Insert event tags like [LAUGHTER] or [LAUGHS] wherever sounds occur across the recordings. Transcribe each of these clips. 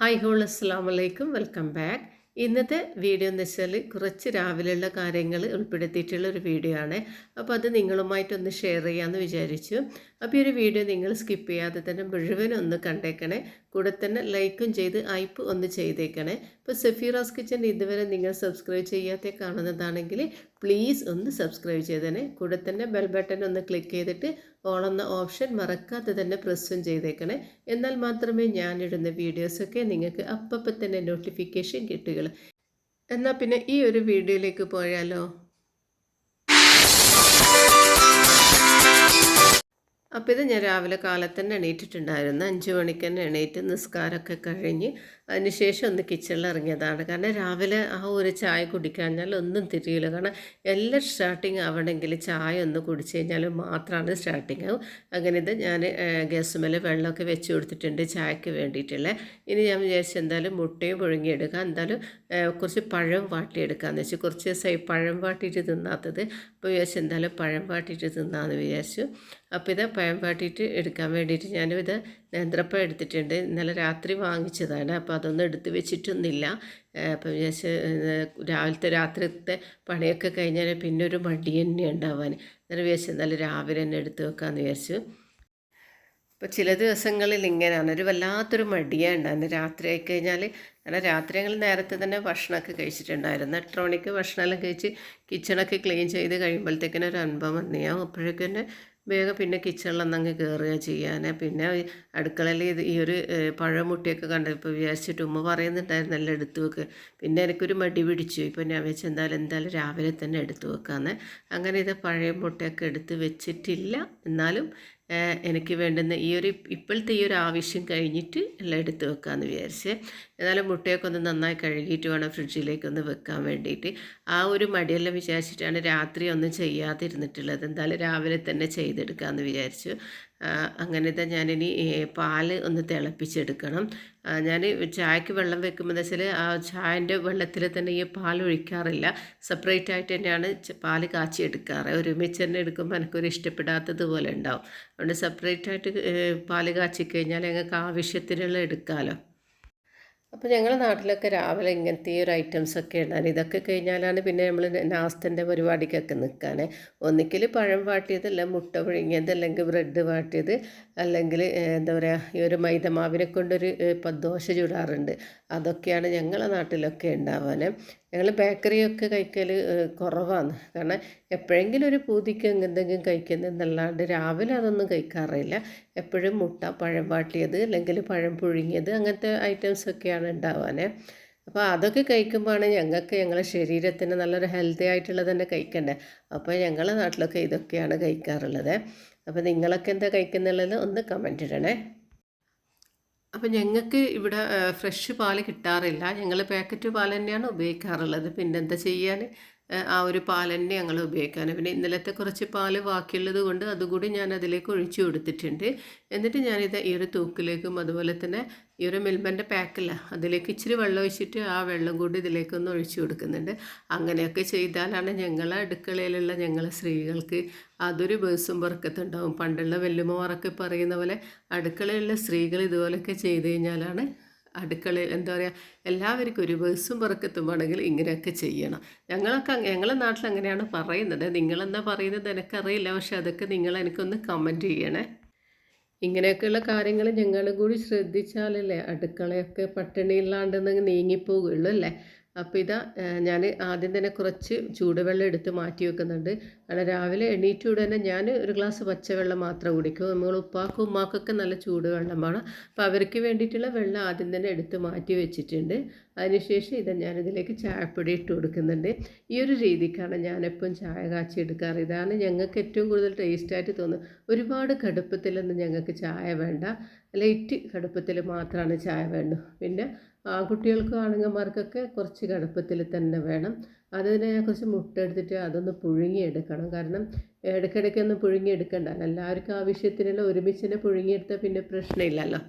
Hi whole അസ്സാം വലൈക്കും welcome back ഇന്നത്തെ വീഡിയോ എന്ന് വെച്ചാൽ കുറച്ച് രാവിലെയുള്ള കാര്യങ്ങൾ ഉൾപ്പെടുത്തിയിട്ടുള്ള ഒരു വീഡിയോ ആണ്. അപ്പോൾ അത് നിങ്ങളുമായിട്ടൊന്ന് ഷെയർ ചെയ്യാമെന്ന് വിചാരിച്ചു. അപ്പോൾ ഈ ഒരു വീഡിയോ നിങ്ങൾ സ്കിപ്പ് ചെയ്യാതെ തന്നെ മുഴുവനും ഒന്ന് കണ്ടേക്കണേ. കൂടെ തന്നെ ലൈക്കും ചെയ്ത് ഐപ്പ് ഒന്ന് ചെയ്തേക്കണേ. ഇപ്പോൾ സെഫീറാസ് കിച്ചൻ ഇതുവരെ നിങ്ങൾ സബ്സ്ക്രൈബ് ചെയ്യാത്ത കാണുന്നതാണെങ്കിൽ പ്ലീസ് ഒന്ന് സബ്സ്ക്രൈബ് ചെയ്തേനെ. കൂടെ തന്നെ ബെൽ ബട്ടൺ ഒന്ന് ക്ലിക്ക് ചെയ്തിട്ട് ഓൾ എന്ന ഓപ്ഷൻ മറക്കാതെ തന്നെ പ്രസ്സും ചെയ്തേക്കണേ. എന്നാൽ മാത്രമേ ഞാനിടുന്ന വീഡിയോസൊക്കെ നിങ്ങൾക്ക് അപ്പം തന്നെ നോട്ടിഫിക്കേഷൻ കിട്ടുകയുള്ളൂ. എന്നാൽ പിന്നെ ഈ ഒരു വീഡിയോയിലേക്ക് പോയാലോ? അപ്പോൾ ഇത് ഞാൻ രാവിലെ കാലത്ത് തന്നെ എണീറ്റിട്ടുണ്ടായിരുന്നു. അഞ്ച് മണിക്ക് തന്നെ എണീറ്റ് നിസ്കാരമൊക്കെ കഴിഞ്ഞ് അതിനുശേഷം ഒന്ന് കിച്ചണിൽ ഇറങ്ങിയതാണ്. കാരണം രാവിലെ ആ ഒരു ചായ കുടിക്കാഞ്ഞാൽ ഒന്നും തിരിയില്ല കാരണം എല്ലാം സ്റ്റാർട്ടിങ് ആവണമെങ്കിൽ ചായ ഒന്ന് കുടിച്ച് കഴിഞ്ഞാൽ മാത്രമാണ് സ്റ്റാർട്ടിങ് ആവും. അങ്ങനെ ഇത് ഞാൻ ഗ്യാസ് മേലെ വെള്ളമൊക്കെ വെച്ച് കൊടുത്തിട്ടുണ്ട് ചായക്ക് വേണ്ടിയിട്ടുള്ള. ഇനി ഞാൻ വിചാരിച്ചു എന്തായാലും മുട്ടയും പുഴുങ്ങിയെടുക്കാം. എന്തായാലും കുറച്ച് പഴം വാട്ടിയെടുക്കാമെന്ന് വെച്ചു കുറച്ച് ദിവസമായി പഴം വാട്ടിയിട്ട് തിന്നാത്തത്. അപ്പോൾ വിചാരിച്ചു എന്തായാലും പഴം വാട്ടിയിട്ട് തിന്നാമെന്ന് വിചാരിച്ചു. അപ്പോൾ ഇത് പഴം വാട്ടിയിട്ട് എടുക്കാൻ വേണ്ടിയിട്ട് ഞാനും ഇത് നേന്ത്രപ്പഴം എടുത്തിട്ടുണ്ട്. ഇന്നലെ രാത്രി വാങ്ങിച്ചതാണ്. അപ്പോൾ അതൊന്നും എടുത്തു വെച്ചിട്ടൊന്നുമില്ല. അപ്പം വിചാരിച്ച് രാവിലത്തെ രാത്രിത്തെ പണിയൊക്കെ കഴിഞ്ഞാൽ പിന്നെ ഒരു മടി തന്നെ ഉണ്ടാവാൻ. അന്നേരം വിചാരിച്ചു എന്നാലും രാവിലെ തന്നെ എടുത്ത് വെക്കാമെന്ന് വിചാരിച്ചു. ഇപ്പോൾ ചില ദിവസങ്ങളിൽ ഇങ്ങനെയാണ്. ഒരു വല്ലാത്തൊരു മടിയാണ് ഉണ്ടാകുന്നത് രാത്രി ആയിക്കഴിഞ്ഞാൽ കാരണം രാത്രി ഞങ്ങൾ നേരത്തെ തന്നെ ഭക്ഷണമൊക്കെ കഴിച്ചിട്ടുണ്ടായിരുന്നു. എട്ട് മണിക്ക് ഭക്ഷണമെല്ലാം കഴിച്ച് കിച്ചണൊക്കെ ക്ലീൻ ചെയ്ത് കഴിയുമ്പോഴത്തേക്കിനും ഒരു വന്നു. ഞാൻ അപ്പോഴേക്കും തന്നെ വേഗം പിന്നെ കിച്ചണിൽ അങ്ങ് കയറുക ചെയ്യാൻ പിന്നെ അടുക്കളയിൽ ഇത് ഈ ഒരു പഴമുട്ടിയൊക്കെ കണ്ടപ്പോൾ വിചാരിച്ചിട്ട് ഉമ്മ പറയുന്നുണ്ടായിരുന്നു നല്ല എടുത്തു വെക്ക്. പിന്നെ എനിക്കൊരു മടി പിടിച്ചു. ഇപ്പോൾ ഞാൻ വെച്ച് എന്തായാലും എന്തായാലും രാവിലെ തന്നെ എടുത്തു വെക്കാമെന്ന് അങ്ങനെ ഇത് പഴയ മുട്ടയൊക്കെ എടുത്ത് വെച്ചിട്ടില്ല. എന്നാലും എനിക്ക് വേണ്ടുന്ന ഈ ഒരു ഇപ്പോഴത്തെ ഈ ഒരു ആവശ്യം കഴിഞ്ഞിട്ട് എല്ലാം എടുത്ത് വെക്കാമെന്ന് വിചാരിച്ച്. എന്നാലും മുട്ടയൊക്കെ ഒന്ന് നന്നായി കഴുകിയിട്ട് വേണം ഫ്രിഡ്ജിലേക്ക് ഒന്ന് വെക്കാൻ വേണ്ടിയിട്ട്. ആ ഒരു മടിയെല്ലാം വിചാരിച്ചിട്ടാണ് രാത്രി ഒന്നും ചെയ്യാതിരുന്നിട്ടുള്ളത്. എന്തായാലും രാവിലെ തന്നെ ചെയ്തെടുക്കാമെന്ന് വിചാരിച്ചു. അങ്ങനെ തന്നെ ഞാനിനി പാൽ ഒന്ന് തിളപ്പിച്ചെടുക്കണം. ഞാൻ ചായക്ക് വെള്ളം വെക്കുമ്പോൾ വെച്ചാൽ ആ ചായന്റെ വെള്ളത്തിൽ തന്നെ ഈ പാൽ ഒഴിക്കാറില്ല. സെപ്പറേറ്റ് ആയിട്ട് തന്നെയാണ് പാൽ കാച്ചി എടുക്കാറ്. ഒരുമിച്ച് തന്നെ എടുക്കുമ്പോൾ എനിക്കൊരു ഇഷ്ടപ്പെടാത്തതുപോലെ ഉണ്ടാവും. അതുകൊണ്ട് സെപ്പറേറ്റ് ആയിട്ട് പാൽ കാച്ചി കഴിഞ്ഞാൽ ഞങ്ങൾക്ക് ആവശ്യത്തിനുള്ള എടുക്കാമല്ലോ അപ്പോൾ ഞങ്ങളുടെ നാട്ടിലൊക്കെ രാവിലെ ഇങ്ങനത്തെ ഒരു ഐറ്റംസൊക്കെ ഉണ്ടാകും ഇതൊക്കെ കഴിഞ്ഞാലാണ് പിന്നെ നമ്മൾ നാസ്തന്റെ പരിപാടിക്കൊക്കെ നിൽക്കാൻ ഒന്നിക്കൽ പഴം വാട്ടിയത് മുട്ട പുഴുങ്ങിയത് അല്ലെങ്കിൽ ബ്രെഡ് വാട്ടിയത്. അല്ലെങ്കിൽ എന്താ പറയുക ഈ ഒരു മൈദമാവിനെ കൊണ്ടൊരു ദോശ ചുടാറുണ്ട്. അതൊക്കെയാണ് ഞങ്ങളുടെ നാട്ടിലൊക്കെ ഉണ്ടാവാൻ ഞങ്ങൾ ബേക്കറിയൊക്കെ കഴിക്കൽ കുറവാണ്. കാരണം എപ്പോഴെങ്കിലും ഒരു പൂതിക്ക് എന്തെങ്കിലും കഴിക്കുന്നതെന്നല്ലാണ്ട് രാവിലെ അതൊന്നും കഴിക്കാറില്ല എപ്പോഴും മുട്ട പഴം വാട്ടിയത് അല്ലെങ്കിൽ പഴം പുഴുങ്ങിയത് അങ്ങനത്തെ ഐറ്റംസൊക്കെയാണ് ഉണ്ടാവാൻ അപ്പോൾ അതൊക്കെ കഴിക്കുമ്പോഴാണ് ഞങ്ങൾക്ക് ഞങ്ങളുടെ ശരീരത്തിന് നല്ലൊരു ഹെൽത്തി ആയിട്ടുള്ളത് തന്നെ കഴിക്കണ്ടേ അപ്പോൾ ഞങ്ങളുടെ നാട്ടിലൊക്കെ ഇതൊക്കെയാണ് കഴിക്കാറുള്ളത്. അപ്പോൾ നിങ്ങളൊക്കെ എന്താ കഴിക്കുന്നുള്ളത് ഒന്ന് കമന്റ് ഇടണേ. അപ്പോൾ ഞങ്ങൾക്ക് ഇവിടെ ഫ്രഷ് പാൽ കിട്ടാറില്ല. ഞങ്ങൾ പാക്കറ്റ് പാൽ തന്നെയാണ് ഉപയോഗിക്കാറുള്ളത്. പിന്നെന്താ ചെയ്യാൻ ആ ഒരു പാൽ തന്നെ ഞങ്ങൾ ഉപയോഗിക്കാൻ പിന്നെ ഇന്നലത്തെ കുറച്ച് പാൽ ബാക്കിയുള്ളത് കൊണ്ട് അതുകൂടി ഞാൻ അതിലേക്ക് ഒഴിച്ചു കൊടുത്തിട്ടുണ്ട്. എന്നിട്ട് ഞാനിത് ഈ ഒരു തൂക്കിലേക്കും അതുപോലെ തന്നെ ഈ ഒരു മിൽമന്റെ പാക്കല്ല അതിലേക്ക് ഇച്ചിരി വെള്ളം ഒഴിച്ചിട്ട് ആ വെള്ളം കൂടി ഇതിലേക്കൊന്ന് ഒഴിച്ചു കൊടുക്കുന്നുണ്ട്. അങ്ങനെയൊക്കെ ചെയ്താലാണ് ഞങ്ങളെ അടുക്കളയിലുള്ള ഞങ്ങളെ സ്ത്രീകൾക്ക് അതൊരു ബേസും പറക്കത്തുണ്ടാവും പണ്ടുള്ള വെല്ലുമാറൊക്കെ പറയുന്ന പോലെ അടുക്കളയിലുള്ള സ്ത്രീകൾ ഇതുപോലെയൊക്കെ ചെയ്ത് കഴിഞ്ഞാലാണ് അടുക്കളയിൽ എന്താ പറയുക എല്ലാവർക്കും ഒരു ബസ്സും പുറക്കെത്തുമ്പോഴെങ്കിൽ ഇങ്ങനെയൊക്കെ ചെയ്യണം. ഞങ്ങളൊക്കെ ഞങ്ങളുടെ നാട്ടിൽ അങ്ങനെയാണ് പറയുന്നത്. നിങ്ങളെന്താ പറയുന്നത് എനിക്കറിയില്ല. പക്ഷെ അതൊക്കെ നിങ്ങൾ എനിക്കൊന്ന് കമന്റ് ചെയ്യണേ. ഇങ്ങനെയൊക്കെയുള്ള കാര്യങ്ങൾ ഞങ്ങൾ കൂടി ശ്രദ്ധിച്ചാലല്ലേ അടുക്കളയൊക്കെ പട്ടിണിയില്ലാണ്ടെന്ന് നീങ്ങിപ്പോകുള്ളൂ അല്ലേ? അപ്പോൾ ഇതാ ഞാൻ ആദ്യം തന്നെ കുറച്ച് ചൂടുവെള്ളം എടുത്ത് മാറ്റി വെക്കുന്നുണ്ട്. കാരണം രാവിലെ എണീറ്റ് ഉടനെ ഞാൻ ഒരു ഗ്ലാസ് പച്ചവെള്ളം മാത്രം കുടിക്കും. നമ്മൾ ഉപ്പാക്കും ഉമ്മാക്കൊക്കെ നല്ല ചൂടുവെള്ളം വേണം. അപ്പോൾ അവർക്ക് വേണ്ടിയിട്ടുള്ള വെള്ളം ആദ്യം തന്നെ എടുത്ത് മാറ്റി വെച്ചിട്ടുണ്ട്. അതിനുശേഷം ഇത് ഞാനിതിലേക്ക് ചായപ്പൊടി ഇട്ട് കൊടുക്കുന്നുണ്ട്. ഈ ഒരു രീതിക്കാണ് ഞാനെപ്പം ചായ കാച്ചി എടുക്കാറ്. ഇതാണ് ഞങ്ങൾക്ക് ഏറ്റവും കൂടുതൽ ടേസ്റ്റായിട്ട് തോന്നുന്നത്. ഒരുപാട് കടുപ്പത്തിലൊന്നും ഞങ്ങൾക്ക് ചായ വേണ്ട. ലൈറ്റ് കടുപ്പത്തിൽ മാത്രമാണ് ചായ വേണ്ടു. പിന്നെ ആൺകുട്ടികൾക്കും ആണുങ്ങന്മാർക്കൊക്കെ കുറച്ച് കടുപ്പത്തിൽ തന്നെ വേണം. അതിനെ കുറച്ച് മുട്ട എടുത്തിട്ട് അതൊന്ന് പുഴുങ്ങിയെടുക്കണം. കാരണം ഇടയ്ക്കിടയ്ക്ക് ഒന്ന് പുഴുങ്ങിയെടുക്കണ്ട. എല്ലാവർക്കും ആവശ്യത്തിനുള്ള ഒരുമിച്ച് തന്നെ പുഴുങ്ങിയെടുത്താൽ പിന്നെ പ്രശ്നമില്ലല്ലോ.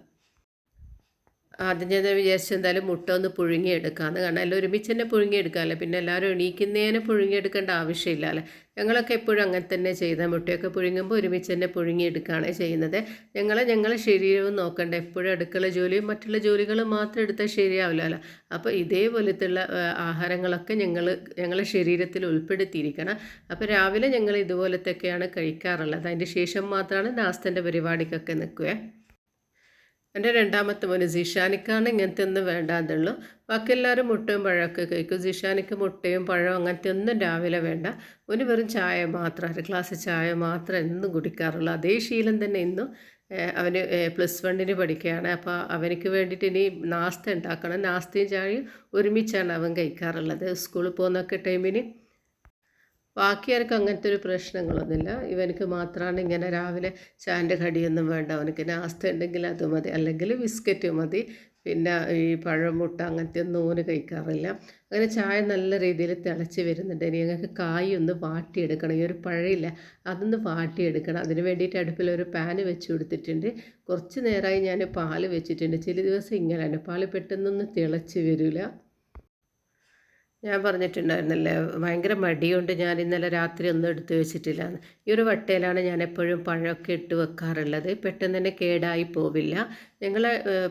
ആദ്യം ഞാൻ വിചാരിച്ചു എന്തായാലും മുട്ട ഒന്ന് പുഴുങ്ങിയെടുക്കാമെന്ന് കാരണം എല്ലാം ഒരുമിച്ച് തന്നെ പുഴുങ്ങിയെടുക്കാമല്ലോ പിന്നെ എല്ലാവരും എണീക്കുന്നതിനെ പുഴുങ്ങിയെടുക്കേണ്ട ആവശ്യമില്ല അല്ലേ? ഞങ്ങളൊക്കെ എപ്പോഴും അങ്ങനെ തന്നെ ചെയ്ത മുട്ടയൊക്കെ പുഴുങ്ങുമ്പോൾ ഒരുമിച്ച് തന്നെ പുഴുങ്ങിയെടുക്കുകയാണ് ചെയ്യുന്നത്. ഞങ്ങൾ ഞങ്ങളെ ശരീരവും നോക്കണ്ട. എപ്പോഴും അടുക്കള ജോലിയും മറ്റുള്ള ജോലികൾ മാത്രം എടുത്താൽ ശരിയാവില്ലല്ലോ അപ്പോൾ ഇതേപോലത്തുള്ള ആഹാരങ്ങളൊക്കെ ഞങ്ങൾ ഞങ്ങളെ ശരീരത്തിൽ ഉൾപ്പെടുത്തിയിരിക്കണം. അപ്പോൾ രാവിലെ ഞങ്ങൾ ഇതുപോലത്തെയൊക്കെയാണ് കഴിക്കാറുള്ളത്. അതിന്റെ ശേഷം മാത്രമാണ് നാസ്തന്റെ പരിപാടിക്കൊക്കെ നിൽക്കുക എന്റെ രണ്ടാമത്തെ മോന് ജിഷാനിക്കാണ് ഇങ്ങനത്തെ ഒന്നും വേണ്ടാതുള്ളൂ ബാക്കി എല്ലാവരും മുട്ടയും പഴമൊക്കെ കഴിക്കും. ജിഷാനിക്ക് മുട്ടയും പഴവും അങ്ങനത്തെ ഒന്നും രാവിലെ വേണ്ട. ഒരു വെറും ചായ മാത്രം അര ഗ്ലാസ് ചായ മാത്രം എന്നും കുടിക്കാറുള്ളൂ. അതേ ശീലം തന്നെ ഇന്നും അവന് പ്ലസ് വണ്ണിന് പഠിക്കുകയാണ്. അപ്പോൾ അവനക്ക് വേണ്ടിയിട്ട് ഇനി നാസ്ത ഉണ്ടാക്കണം. നാസ്തയും ചായയും ഒരുമിച്ചാണ് അവൻ കഴിക്കാറുള്ളത്. സ്കൂളിൽ പോകുന്നൊക്കെ ടൈമിന് ബാക്കി ആർക്കും അങ്ങനത്തെ ഒരു പ്രശ്നങ്ങളൊന്നുമില്ല. ഇവനക്ക് മാത്രമാണ് ഇങ്ങനെ രാവിലെ ചായന്റെ കടിയൊന്നും വേണ്ട. അവനക്ക് നാസ്ത ഉണ്ടെങ്കിൽ അത് മതി. അല്ലെങ്കിൽ ബിസ്ക്കറ്റ് മതി. പിന്നെ ഈ പഴമുട്ട അങ്ങനത്തെ ഒന്നും ഓന് കഴിക്കാറില്ല. അങ്ങനെ ചായ നല്ല രീതിയിൽ തിളച്ച് വരുന്നുണ്ട്. ഇനി ഞങ്ങൾക്ക് കായ് ഒന്ന് വാട്ടിയെടുക്കണം. ഈ ഒരു പഴയില്ല. അതൊന്ന് വാട്ടിയെടുക്കണം. അതിന് വേണ്ടിയിട്ട് അടുപ്പിൽ ഒരു പാന് വെച്ച് കൊടുത്തിട്ടുണ്ട്. കുറച്ച് നേരമായി ഞാൻ പാൽ വെച്ചിട്ടുണ്ട്. ചില ദിവസം ഇങ്ങനെയാണ് പാൽ പെട്ടെന്നൊന്നും തിളച്ച് വരില്ല. ഞാൻ പറഞ്ഞിട്ടുണ്ടായിരുന്നല്ലേ ഭയങ്കര മടിയുണ്ട് ഞാൻ ഇന്നലെ രാത്രി ഒന്നും എടുത്തു വെച്ചിട്ടില്ല ഈ ഒരു വട്ടയിലാണ് ഞാൻ എപ്പോഴും പഴമൊക്കെ ഇട്ട് വെക്കാറുള്ളത്. പെട്ടെന്ന് തന്നെ കേടായി പോവില്ല. ഞങ്ങൾ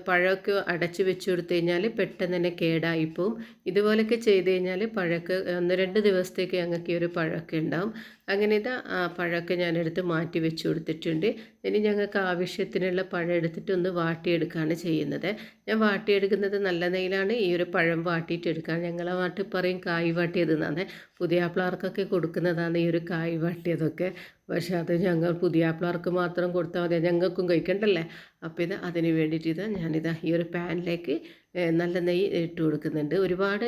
പഴമൊക്കെ അടച്ചു വെച്ച് കൊടുത്തു കഴിഞ്ഞാൽ പെട്ടെന്ന് തന്നെ കേടായിപ്പോവും. ഇതുപോലെയൊക്കെ ചെയ്ത് കഴിഞ്ഞാൽ പഴക്ക് ഒന്ന് രണ്ട് ദിവസത്തേക്ക് ഞങ്ങൾക്ക് ഈ ഒരു പഴമൊക്കെ ഉണ്ടാവും. അങ്ങനെ ഇത് ആ പഴമൊക്കെ ഞാനെടുത്ത് മാറ്റി വെച്ച് കൊടുത്തിട്ടുണ്ട് ഇനി ഞങ്ങൾക്ക് ആവശ്യത്തിനുള്ള പഴം എടുത്തിട്ട് ഒന്ന് വാട്ടിയെടുക്കുകയാണ് ചെയ്യുന്നത്. ഞാൻ വാട്ടിയെടുക്കുന്നത് നല്ല നെയിലാണ് ഈ ഒരു പഴം വാട്ടിയിട്ട് എടുക്കുക ഞങ്ങളെ നാട്ടിൽ പറയും കായ് വാട്ടിയത് എന്നാണ് പുതിയ ആപ്പിളാർക്കൊക്കെ കൊടുക്കുന്നതാണ് ഈ ഒരു കായ് വാട്ടിയതൊക്കെ. പക്ഷേ അത് ഞങ്ങൾ പുതിയ ആപ്പിളർക്ക് മാത്രം കൊടുത്താൽ മതി. ഞങ്ങൾക്കും കഴിക്കണ്ടല്ലേ? അപ്പോൾ ഇത് അതിന് വേണ്ടിയിട്ട് ഇത് ഞാനിതാ ഈ ഒരു പാനിലേക്ക് നല്ല നെയ്യ് ഇട്ട് കൊടുക്കുന്നുണ്ട്. ഒരുപാട്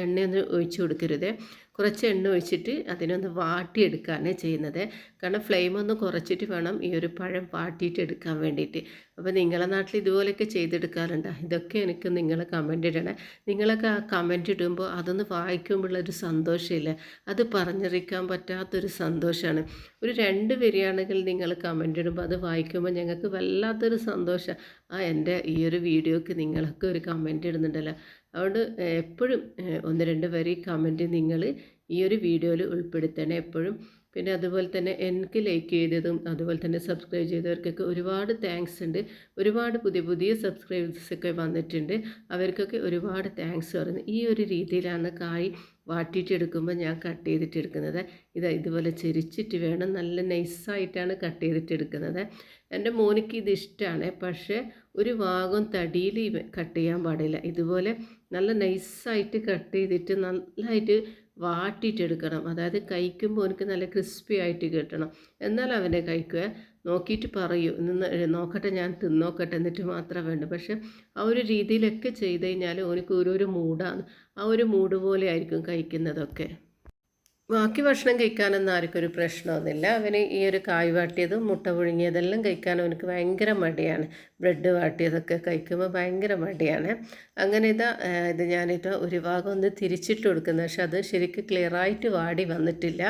എണ്ണയൊന്നും ഒഴിച്ച് കൊടുക്കരുത്. കുറച്ച് എണ്ണ ഒഴിച്ചിട്ട് അതിനൊന്ന് വാട്ടിയെടുക്കുകയാണ് ചെയ്യുന്നത്. കാരണം ഫ്ലെയിം ഒന്ന് കുറച്ചിട്ട് വേണം ഈ ഒരു പഴം വാട്ടിയിട്ട് എടുക്കാൻ വേണ്ടിയിട്ട്. അപ്പോൾ നിങ്ങളെ നാട്ടിൽ ഇതുപോലെയൊക്കെ ചെയ്തെടുക്കാറുണ്ട്. ഇതൊക്കെ എനിക്ക് നിങ്ങൾ കമന്റ് ഇടണേ. നിങ്ങളൊക്കെ ആ കമന്റ് ഇടുമ്പോൾ അതൊന്ന് വായിക്കുമ്പോഴുള്ളൊരു സന്തോഷമില്ല? അത് പറഞ്ഞറിയിക്കാൻ പറ്റാത്തൊരു സന്തോഷമാണ് ഒരു രണ്ട് വരികയാണെങ്കിൽ നിങ്ങൾ കമന്റ് ഇടുമ്പോൾ അത് വായിക്കുമ്പോൾ ഞങ്ങൾക്ക് വല്ലാത്തൊരു സന്തോഷം. ആ എന്റെ ഈ ഒരു വീഡിയോക്ക് നിങ്ങളൊക്കെ ഒരു കമന്റ് ഇടുന്നുണ്ടല്ലോ. അതുകൊണ്ട് എപ്പോഴും ഒന്ന് രണ്ട് വരി കമന്റ് നിങ്ങൾ ഈ ഒരു വീഡിയോയിൽ ഉൾപ്പെടുത്തണേ. എപ്പോഴും പിന്നെ അതുപോലെ തന്നെ എനിക്ക് ലൈക്ക് ചെയ്തതും അതുപോലെ തന്നെ സബ്സ്ക്രൈബ് ചെയ്തവർക്കൊക്കെ ഒരുപാട് താങ്ക്സ് ഉണ്ട്. ഒരുപാട് പുതിയ പുതിയ സബ്സ്ക്രൈബേഴ്സൊക്കെ വന്നിട്ടുണ്ട്. അവർക്കൊക്കെ ഒരുപാട് താങ്ക്സ് പറയുന്നു. ഈ ഒരു രീതിയിലാണ് കായ് വാട്ടിയിട്ടെടുക്കുമ്പോൾ ഞാൻ കട്ട് ചെയ്തിട്ടെടുക്കുന്നത് ഇതാ ഇതുപോലെ ചെരിച്ചിട്ട് വേണം നല്ല നൈസായിട്ടാണ് കട്ട് ചെയ്തിട്ടെടുക്കുന്നത് എന്റെ മോനിക്ക് ഇത് ഇഷ്ടമാണ് പക്ഷേ ഒരു ഭാഗം തടിയിൽ കട്ട് ചെയ്യാൻ പാടില്ല. ഇതുപോലെ നല്ല നൈസായിട്ട് കട്ട് ചെയ്തിട്ട് നല്ലതായിട്ട് വാട്ടിയിട്ടെടുക്കണം. അതായത് കഴിക്കുമ്പോൾ എനിക്ക് നല്ല ക്രിസ്പി ആയിട്ട് കിട്ടണം. എന്നാൽ അവനെ കഴിക്കുക നോക്കിയിട്ട് പറയൂ. നിന്ന് നോക്കട്ടെ ഞാൻ തിന്നോക്കട്ടെ എന്നിട്ട് മാത്രമേ വേണ്ട. പക്ഷെ ആ ഒരു രീതിയിലൊക്കെ ചെയ്ത് കഴിഞ്ഞാൽ ഓനിക്ക് ഓരോരോ മൂഡാണ് ആ ഒരു മൂഡ് പോലെ ആയിരിക്കും കഴിക്കുന്നതൊക്കെ. ബാക്കി ഭക്ഷണം കഴിക്കാനൊന്നും ആർക്കൊരു പ്രശ്നമൊന്നുമില്ല. അവന് ഈ ഒരു കായ് വാട്ടിയതും മുട്ട പുഴുങ്ങിയതെല്ലാം കഴിക്കാൻ അവനക്ക് ഭയങ്കര മടിയാണ്. ബ്രെഡ് വാട്ടിയതൊക്കെ കഴിക്കുമ്പോൾ ഭയങ്കര മടിയാണ്. അങ്ങനെ ഇതാ ഇത് ഞാനിത് ഒരു ഭാഗം ഒന്ന് തിരിച്ചിട്ട് കൊടുക്കുന്നത് പക്ഷെ അത് ശരിക്കും ക്ലിയറായിട്ട് വാടി വന്നിട്ടില്ല.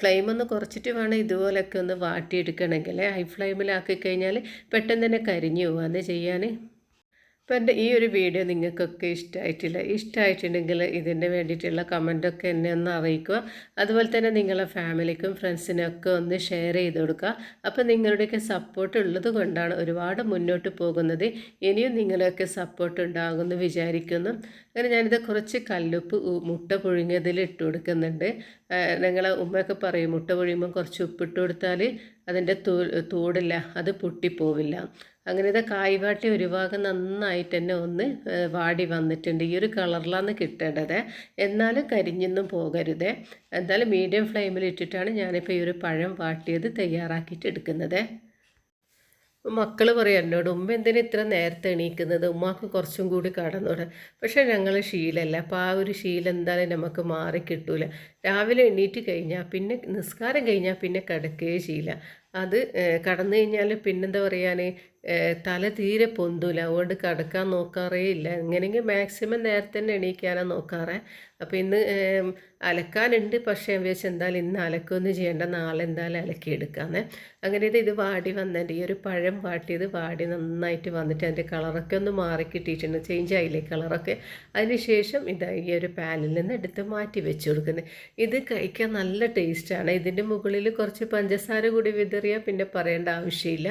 ഫ്ലെയിം ഒന്ന് കുറച്ചിട്ട് വേണം ഇതുപോലൊക്കെ ഒന്ന് വാട്ടിയെടുക്കണമെങ്കിൽ. ഹൈ ഫ്ലെയിമിലാക്കി കഴിഞ്ഞാൽ പെട്ടെന്ന് തന്നെ കരിഞ്ഞു പോവാന്ന് ചെയ്യാൻ അപ്പോൾ എന്റെ ഈ ഒരു വീഡിയോ നിങ്ങൾക്കൊക്കെ ഇഷ്ടമായിട്ടില്ല ഇഷ്ടമായിട്ടുണ്ടെങ്കിൽ ഇതിന്റെ വേണ്ടിയിട്ടുള്ള കമന്റൊക്കെ എന്നെ ഒന്ന് അറിയിക്കുക. അതുപോലെ തന്നെ നിങ്ങളെ ഫാമിലിക്കും ഫ്രണ്ട്സിനൊക്കെ ഒന്ന് ഷെയർ ചെയ്ത് കൊടുക്കുക. അപ്പോൾ നിങ്ങളുടെയൊക്കെ സപ്പോർട്ട് ഉള്ളത് കൊണ്ടാണ് ഒരുപാട് മുന്നോട്ട് പോകുന്നത്. ഇനിയും നിങ്ങളെയൊക്കെ സപ്പോർട്ട് ഉണ്ടാകുമെന്ന് വിചാരിക്കുന്നു. അങ്ങനെ ഞാനിത് കുറച്ച് കല്ലുപ്പ് മുട്ട പുഴുങ്ങിയതിൽ ഇട്ട് കൊടുക്കുന്നുണ്ട്. ഞങ്ങളെ ഉമ്മയൊക്കെ പറയും മുട്ട പുഴിയുമ്പോൾ കുറച്ച് ഉപ്പിട്ട് കൊടുത്താൽ അതിന്റെ തൂ തൂടില്ല അത് പൊട്ടിപ്പോവില്ല. അങ്ങനെ ഇത് കായ്വാട്ടി ഒരു ഭാഗം നന്നായിട്ട് തന്നെ ഒന്ന് വാടി വന്നിട്ടുണ്ട്. ഈ ഒരു കളറിലാണ് കിട്ടേണ്ടത്. എന്നാലും കരിഞ്ഞൊന്നും പോകരുത്. എന്തായാലും മീഡിയം ഫ്ലെയിമിൽ ഇട്ടിട്ടാണ് ഞാനിപ്പോൾ ഈ ഒരു പഴം വാട്ടിയത് തയ്യാറാക്കിയിട്ട് എടുക്കുന്നത്. മക്കൾ പറയും എന്നോട് ഉമ്മ എന്തിനാ ഇത്ര നേരത്തെ എണീക്കുന്നത്? ഉമ്മാക്ക് കുറച്ചും കൂടി കടന്നോട്. പക്ഷേ ഞങ്ങൾ ശീലമല്ല അപ്പോൾ ആ ഒരു ശീലം എന്തായാലും നമുക്ക് മാറി കിട്ടൂല. രാവിലെ എണീറ്റ് കഴിഞ്ഞാൽ പിന്നെ നിസ്കാരം കഴിഞ്ഞാൽ പിന്നെ കിടക്കുകയേ ശീല. അത് കടന്നു കഴിഞ്ഞാൽ പിന്നെന്താ പറയാൻ തല തീരെ പൊന്തൂല. അതുകൊണ്ട് കിടക്കാൻ നോക്കാറേ ഇല്ല. എങ്ങനെയെങ്കിൽ മാക്സിമം നേരത്തെ തന്നെ എണീക്കാനാണ് നോക്കാറേ. അപ്പോൾ ഇന്ന് അലക്കാനുണ്ട്. പക്ഷേ വിചാരിച്ചു എന്തായാലും ഇന്ന് അലക്കൊന്നും ചെയ്യേണ്ട. നാളെ എന്തായാലും അലക്കിയെടുക്കാമെന്ന് അങ്ങനെ ഇത് ഇത് വാടി വന്നതിന്റെ ഈ ഒരു പഴം വാട്ടിയത് വാടി നന്നായിട്ട് വന്നിട്ട് അതിന്റെ കളറൊക്കെ ഒന്ന് മാറി കിട്ടിയിട്ടുണ്ട്. ചേഞ്ച് ആയില്ലേ കളറൊക്കെ? അതിന് ശേഷം ഇതാ ഈ ഒരു പാനിൽ നിന്ന് എടുത്ത് മാറ്റി വെച്ച് കൊടുക്കുന്നത് ഇത് കഴിക്കാൻ നല്ല ടേസ്റ്റാണ് ഇതിന്റെ മുകളിൽ കുറച്ച് പഞ്ചസാര കൂടി വിതറിയാൽ പിന്നെ പറയേണ്ട ആവശ്യമില്ല.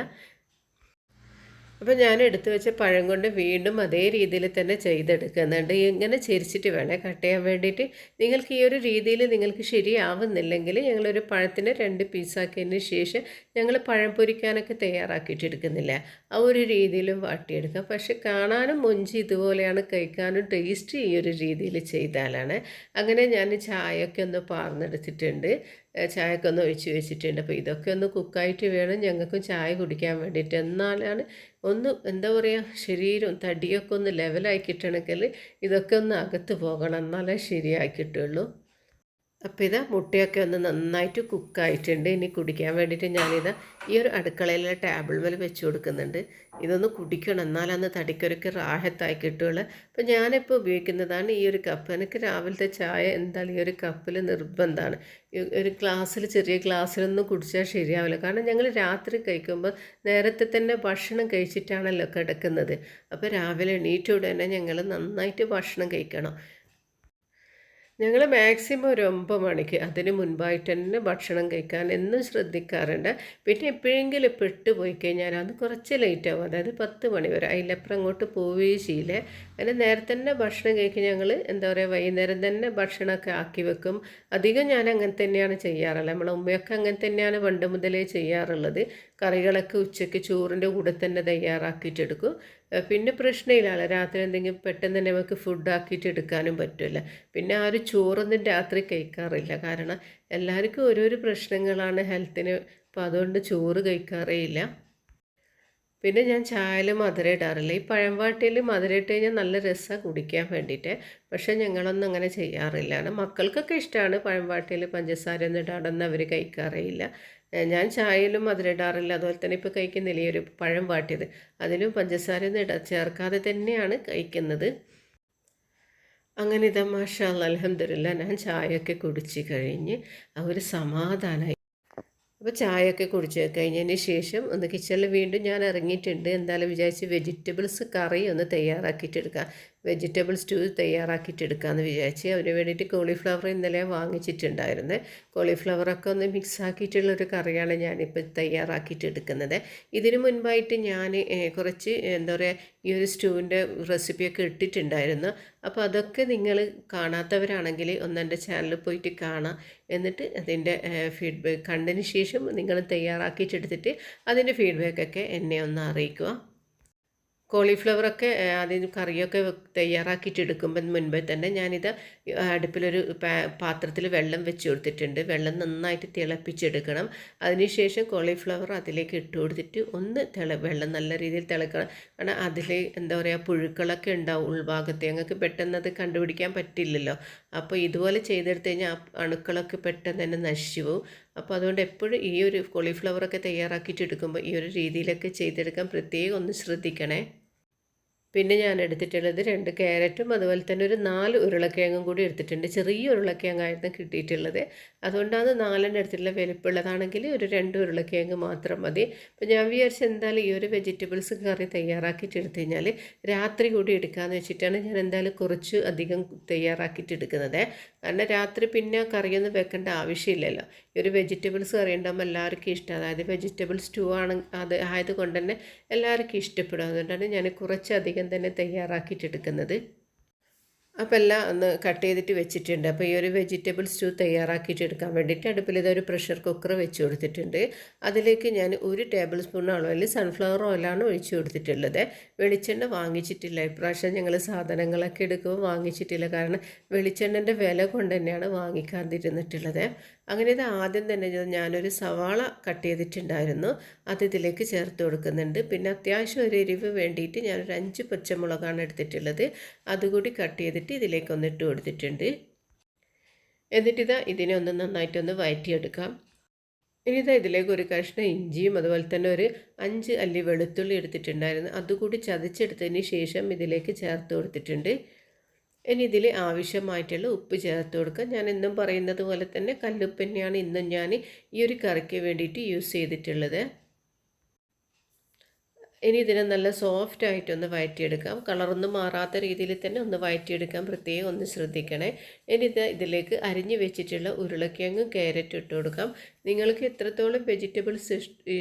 അപ്പോൾ ഞാൻ എടുത്തു വെച്ച പഴം കൊണ്ട് വീണ്ടും അതേ രീതിയിൽ തന്നെ ചെയ്തെടുക്കുന്നുണ്ട്. ഇങ്ങനെ ചിരിച്ചിട്ട് വേണേ കട്ട് ചെയ്യാൻ വേണ്ടിയിട്ട്. നിങ്ങൾക്ക് ഈ ഒരു രീതിയിൽ നിങ്ങൾക്ക് ശരിയാവുന്നില്ലെങ്കിൽ ഞങ്ങളൊരു പഴത്തിന് രണ്ട് പീസാക്കിയതിന് ശേഷം ഞങ്ങൾ പഴം പൊരിക്കാനൊക്കെ തയ്യാറാക്കിയിട്ടെടുക്കുന്നില്ല ആ ഒരു രീതിയിലും വാട്ടിയെടുക്കാം. പക്ഷെ കാണാനും മൊഞ്ചി ഇതുപോലെയാണ് കഴിക്കാനും ടേസ്റ്റ് ഈ ഒരു രീതിയിൽ ചെയ്താലാണ്. അങ്ങനെ ഞാൻ ചായയൊക്കെ ഒന്ന് പാർന്നെടുത്തിട്ടുണ്ട്. ചായയൊക്കെ ഒന്ന് ഒഴിച്ച് വെച്ചിട്ടുണ്ട്. അപ്പോൾ ഇതൊക്കെ ഒന്ന് കുക്കായിട്ട് വേണം ഞങ്ങൾക്കും ചായ കുടിക്കാൻ വേണ്ടിയിട്ട്. എന്നാലാണ് ഒന്ന് എന്താ പറയുക ശരീരം തടിയൊക്കെ ഒന്ന് ലെവലായി കിട്ടണമെങ്കിൽ ഇതൊക്കെ ഒന്ന് അകത്ത് പോകണം. എന്നാലേ ശരിയായി കിട്ടുള്ളൂ അപ്പോൾ ഇത് മുട്ടയൊക്കെ ഒന്ന് നന്നായിട്ട് കുക്കായിട്ടുണ്ട്. ഇനി കുടിക്കാൻ വേണ്ടിയിട്ട് ഞാനിത് ഈ ഒരു അടുക്കളയിലെ ടേബിൾ മേൽ വെച്ച് കൊടുക്കുന്നുണ്ട്. ഇതൊന്ന് കുടിക്കണം. എന്നാലന്ന് തടിക്കൊരുക്ക് റാഹത്തായി കിട്ടുകയുള്ളു. അപ്പോൾ ഞാനിപ്പോൾ ഉപയോഗിക്കുന്നതാണ് ഈ ഒരു കപ്പ് എനിക്ക് രാവിലത്തെ ചായ എന്തായാലും ഈ ഒരു കപ്പിൽ നിർബന്ധമാണ്. ഒരു ഗ്ലാസ്സിൽ ചെറിയ ഗ്ലാസ്സിലൊന്നും കുടിച്ചാൽ ശരിയാവില്ല. കാരണം ഞങ്ങൾ രാത്രി കഴിക്കുമ്പോൾ നേരത്തെ തന്നെ ഭക്ഷണം കഴിച്ചിട്ടാണല്ലോ കിടക്കുന്നത്. അപ്പോൾ രാവിലെ എണീറ്റോടെ തന്നെ ഞങ്ങൾ നന്നായിട്ട് ഭക്ഷണം കഴിക്കണം. ഞങ്ങൾ മാക്സിമം ഒരു ഒമ്പത് മണിക്ക് അതിന് മുൻപായിട്ട് തന്നെ ഭക്ഷണം കഴിക്കാൻ എന്നും ശ്രദ്ധിക്കാറുണ്ട്. പിന്നെ എപ്പോഴെങ്കിലും പെട്ടുപോയി കഴിഞ്ഞാൽ അത് കുറച്ച് ലേറ്റ് അതായത് പത്ത് മണി വരെ. അതിലപ്പുറം അങ്ങോട്ട് പോവുകയും ചെയ്യില്ലേ. അതിന് നേരത്തെ തന്നെ ഭക്ഷണം കഴിക്കും ഞങ്ങൾ എന്താ പറയുക വൈകുന്നേരം തന്നെ ഭക്ഷണമൊക്കെ ആക്കി വെക്കും. അധികം ഞാൻ അങ്ങനെ തന്നെയാണ് ചെയ്യാറുള്ളത്. നമ്മളെ ഉമ്മയൊക്കെ അങ്ങനെ തന്നെയാണ് പണ്ട് മുതലേ ചെയ്യാറുള്ളത്. കറികളൊക്കെ ഉച്ചയ്ക്ക് ചോറിന്റെ കൂടെ തന്നെ തയ്യാറാക്കിയിട്ടെടുക്കും. പിന്നെ പ്രശ്നമില്ല രാത്രി എന്തെങ്കിലും പെട്ടെന്ന് തന്നെ നമുക്ക് ഫുഡ് ആക്കിയിട്ട് എടുക്കാനും പറ്റില്ല പിന്നെ ആ ഒരു ചോറൊന്നും രാത്രി കഴിക്കാറില്ല. കാരണം എല്ലാവർക്കും ഓരോരോ പ്രശ്നങ്ങളാണ് ഹെൽത്തിന്. അപ്പോൾ അതുകൊണ്ട് ചോറ് കഴിക്കാറേ ഇല്ല. പിന്നെ ഞാൻ ചായയിൽ മധുര ഇടാറില്ല. ഈ പഴംവാട്ടിയിൽ മധുരം ഇട്ട് കഴിഞ്ഞാൽ നല്ല രസമാണ് കുടിക്കാൻ വേണ്ടിയിട്ട്. പക്ഷേ ഞങ്ങളൊന്നും അങ്ങനെ ചെയ്യാറില്ല. മക്കൾക്കൊക്കെ ഇഷ്ടമാണ് പഴംവാട്ടിയിൽ പഞ്ചസാര ഒന്നും ഇടാടൊന്നും അവർ കഴിക്കാറേ ഇല്ല. ഞാൻ ചായയിലും മധുരമിടാറില്ല. അതുപോലെ തന്നെ ഇപ്പോൾ കഴിക്കുന്നില്ല. ഈ ഒരു പഴം വാട്ടിയത്. അതിലും പഞ്ചസാര ഒന്നും ഇട ചേർക്കാതെ തന്നെയാണ് കഴിക്കുന്നത്. അങ്ങനെ ഇതാ മാഷാ അലഹമില്ല ഞാൻ ചായയൊക്കെ കുടിച്ച് കഴിഞ്ഞ് ആ ഒരു സമാധാനമായി അപ്പോൾ ചായയൊക്കെ കുടിച്ച് കഴിഞ്ഞതിന് ശേഷം ഒന്ന് കിച്ചണിൽ വീണ്ടും ഞാൻ ഇറങ്ങിയിട്ടുണ്ട്. എന്തായാലും വിചാരിച്ച് വെജിറ്റബിൾസ് കറി ഒന്ന് തയ്യാറാക്കിയിട്ടെടുക്കാം വെജിറ്റബിൾ സ്റ്റൂ തയ്യാറാക്കിയിട്ട് എടുക്കാമെന്ന് വിചാരിച്ച് അതിന് വേണ്ടിയിട്ട് കോളിഫ്ലവർ ഇന്നലെ വാങ്ങിച്ചിട്ടുണ്ടായിരുന്നു. കോളിഫ്ലവറൊക്കെ ഒന്ന് മിക്സ് ആക്കിയിട്ടുള്ളൊരു കറിയാണ് ഞാനിപ്പോൾ തയ്യാറാക്കിയിട്ട് എടുക്കുന്നത് ഇതിനു മുൻപായിട്ട് ഞാൻ കുറച്ച് എന്താ പറയുക ഈ ഒരു സ്റ്റൂവിന്റെ റെസിപ്പിയൊക്കെ ഇട്ടിട്ടുണ്ടായിരുന്നു. അപ്പോൾ അതൊക്കെ നിങ്ങൾ കാണാത്തവരാണെങ്കിൽ ഒന്ന് എന്റെ ചാനലിൽ പോയിട്ട് കാണാം. എന്നിട്ട് അതിന്റെ ഫീഡ്ബാക്ക് കണ്ടതിന് ശേഷം നിങ്ങൾ തയ്യാറാക്കിയിട്ടെടുത്തിട്ട് അതിന്റെ ഫീഡ്ബാക്കൊക്കെ എന്നെ ഒന്ന് അറിയിക്കുക. കോളിഫ്ലവറൊക്കെ ആദ്യം കറിയൊക്കെ തയ്യാറാക്കിയിട്ട് എടുക്കുമ്പോൾ മുൻപേ തന്നെ ഞാനിത് അടുപ്പിലൊരു പാത്രത്തിൽ വെള്ളം വെച്ച് കൊടുത്തിട്ടുണ്ട്. വെള്ളം നന്നായിട്ട് തിളപ്പിച്ചെടുക്കണം. അതിനുശേഷം കോളിഫ്ലവർ അതിലേക്ക് ഇട്ട് കൊടുത്തിട്ട് ഒന്ന് തിള വെള്ളം നല്ല രീതിയിൽ തിളക്കണം. കാരണം അതിൽ എന്താ പറയുക പുഴുക്കളൊക്കെ ഉണ്ടാവും ഉൾഭാഗത്ത്. ഞങ്ങൾക്ക് പെട്ടെന്ന് അത് കണ്ടുപിടിക്കാൻ പറ്റില്ലല്ലോ. അപ്പോൾ ഇതുപോലെ ചെയ്തെടുത്ത് കഴിഞ്ഞാൽ അണുക്കളൊക്കെ പെട്ടെന്ന് തന്നെ നശിച്ചു പോകും അപ്പോൾ അതുകൊണ്ട് എപ്പോഴും ഈ ഒരു കോളിഫ്ലവറൊക്കെ തയ്യാറാക്കിയിട്ട് എടുക്കുമ്പോൾ ഈ ഒരു രീതിയിലൊക്കെ ചെയ്തെടുക്കാൻ പ്രത്യേകം ഒന്ന് ശ്രദ്ധിക്കണേ. പിന്നെ ഞാൻ എടുത്തിട്ടുള്ളത് രണ്ട് ക്യാരറ്റും അതുപോലെ തന്നെ ഒരു നാല് ഉരുളക്കിഴങ്ങും കൂടി എടുത്തിട്ടുണ്ട്. ചെറിയ ഉരുളക്കിഴങ്ങായിരുന്നു കിട്ടിയിട്ടുള്ളത്. അതുകൊണ്ടാണ് നാലെണ്ണം എടുത്തിട്ടുള്ള വലിപ്പമുള്ളതാണെങ്കിൽ ഒരു രണ്ട് ഉരുളക്കിഴങ്ങ് മാത്രം മതി. അപ്പോൾ ഞാൻ വിചാരിച്ചു എന്തായാലും ഈ ഒരു വെജിറ്റബിൾസ് കറി തയ്യാറാക്കിയിട്ട് എടുത്തു കഴിഞ്ഞാൽ രാത്രി കൂടി എടുക്കാമെന്ന് വെച്ചിട്ടാണ് ഞാൻ എന്തായാലും കുറച്ച് അധികം തയ്യാറാക്കിയിട്ട് എടുക്കുന്നത്. കാരണം രാത്രി പിന്നെ കറിയൊന്നും വെക്കേണ്ട ആവശ്യമില്ലല്ലോ. ഈ ഒരു വെജിറ്റബിൾസ് കറി ഉണ്ടാകുമ്പോൾ എല്ലാവർക്കും ഇഷ്ടം. അതായത് വെജിറ്റബിൾ സ്റ്റൂ ആണ് അത് ആയതുകൊണ്ട് തന്നെ എല്ലാവർക്കും ഇഷ്ടപ്പെടും. അതുകൊണ്ടാണ് ഞാൻ കുറച്ചധികം തന്നെ തയ്യാറാക്കിയിട്ടെടുക്കുന്നത് അപ്പോൾ എല്ലാം ഒന്ന് കട്ട് ചെയ്തിട്ട് വെച്ചിട്ടുണ്ട്. അപ്പോൾ ഈ ഒരു വെജിറ്റബിൾ സ്റ്റൂ തയ്യാറാക്കിയിട്ട് എടുക്കാൻ വേണ്ടിയിട്ട് അടുപ്പിൽ ഇതൊരു പ്രഷർ കുക്കർ വെച്ച് കൊടുത്തിട്ടുണ്ട്. അതിലേക്ക് ഞാൻ ഒരു ടേബിൾ സ്പൂൺ അളവിൽ സൺഫ്ലവർ ഓയിലാണ് ഒഴിച്ച് കൊടുത്തിട്ടുള്ളത്. വെളിച്ചെണ്ണ വാങ്ങിച്ചിട്ടില്ല. ഇപ്രാവശ്യം ഞങ്ങൾ സാധനങ്ങളൊക്കെ എടുക്കുമ്പോൾ വാങ്ങിച്ചിട്ടില്ല. കാരണം വെളിച്ചെണ്ണന്റെ വില കൊണ്ട് തന്നെയാണ് വാങ്ങിക്കാതിരുന്നിട്ടുള്ളത്. അങ്ങനെ ഇത് ആദ്യം തന്നെ ഞാനൊരു സവാള കട്ട് ചെയ്തിട്ടുണ്ടായിരുന്നു. അത് ഇതിലേക്ക് ചേർത്ത് കൊടുക്കുന്നുണ്ട്. പിന്നെ അത്യാവശ്യം ഒരു എരിവ് വേണ്ടിയിട്ട് ഞാനൊരു അഞ്ച് പച്ചമുളകാണ് എടുത്തിട്ടുള്ളത്. അതുകൂടി കട്ട് ചെയ്തിട്ട് ഇതിലേക്ക് ഒന്ന് ഇട്ട് കൊടുത്തിട്ടുണ്ട്. എന്നിട്ടിതാ ഇതിനെ ഒന്ന് നന്നായിട്ടൊന്ന് വയറ്റിയെടുക്കാം. ഇനി ഇതാ ഇതിലേക്ക് ഒരു കഷ്ണം ഇഞ്ചിയും അതുപോലെ തന്നെ ഒരു അഞ്ച് അല്ലി വെളുത്തുള്ളി എടുത്തിട്ടുണ്ടായിരുന്നു. അതുകൂടി ചതച്ചെടുത്തതിന് ശേഷം ഇതിലേക്ക് ചേർത്ത് കൊടുത്തിട്ടുണ്ട്. ഇനി ഇതിൽ ആവശ്യമായിട്ടുള്ള ഉപ്പ് ചേർത്ത് കൊടുക്കുക. ഞാൻ എന്നും പറയുന്നത് പോലെ തന്നെ കല്ലുപ്പ് തന്നെയാണ് ഇന്നും ഞാൻ ഈ ഒരു കറിക്ക് വേണ്ടിയിട്ട് യൂസ് ചെയ്തിട്ടുള്ളത്. ഇനി ഇതിനെ നല്ല സോഫ്റ്റ് ആയിട്ടൊന്ന് വഴറ്റിയെടുക്കാം കളറൊന്നും മാറാത്ത രീതിയിൽ തന്നെ ഒന്ന് വഴറ്റിയെടുക്കാൻ പ്രത്യേകം ഒന്ന് ശ്രദ്ധിക്കണേ. ഇനി ഇത് ഇതിലേക്ക് അരിഞ്ഞു വെച്ചിട്ടുള്ള ഉരുളക്കിഴങ്ങും ക്യാരറ്റും ഇട്ട് കൊടുക്കാം. നിങ്ങൾക്ക് എത്രത്തോളം വെജിറ്റബിൾസ്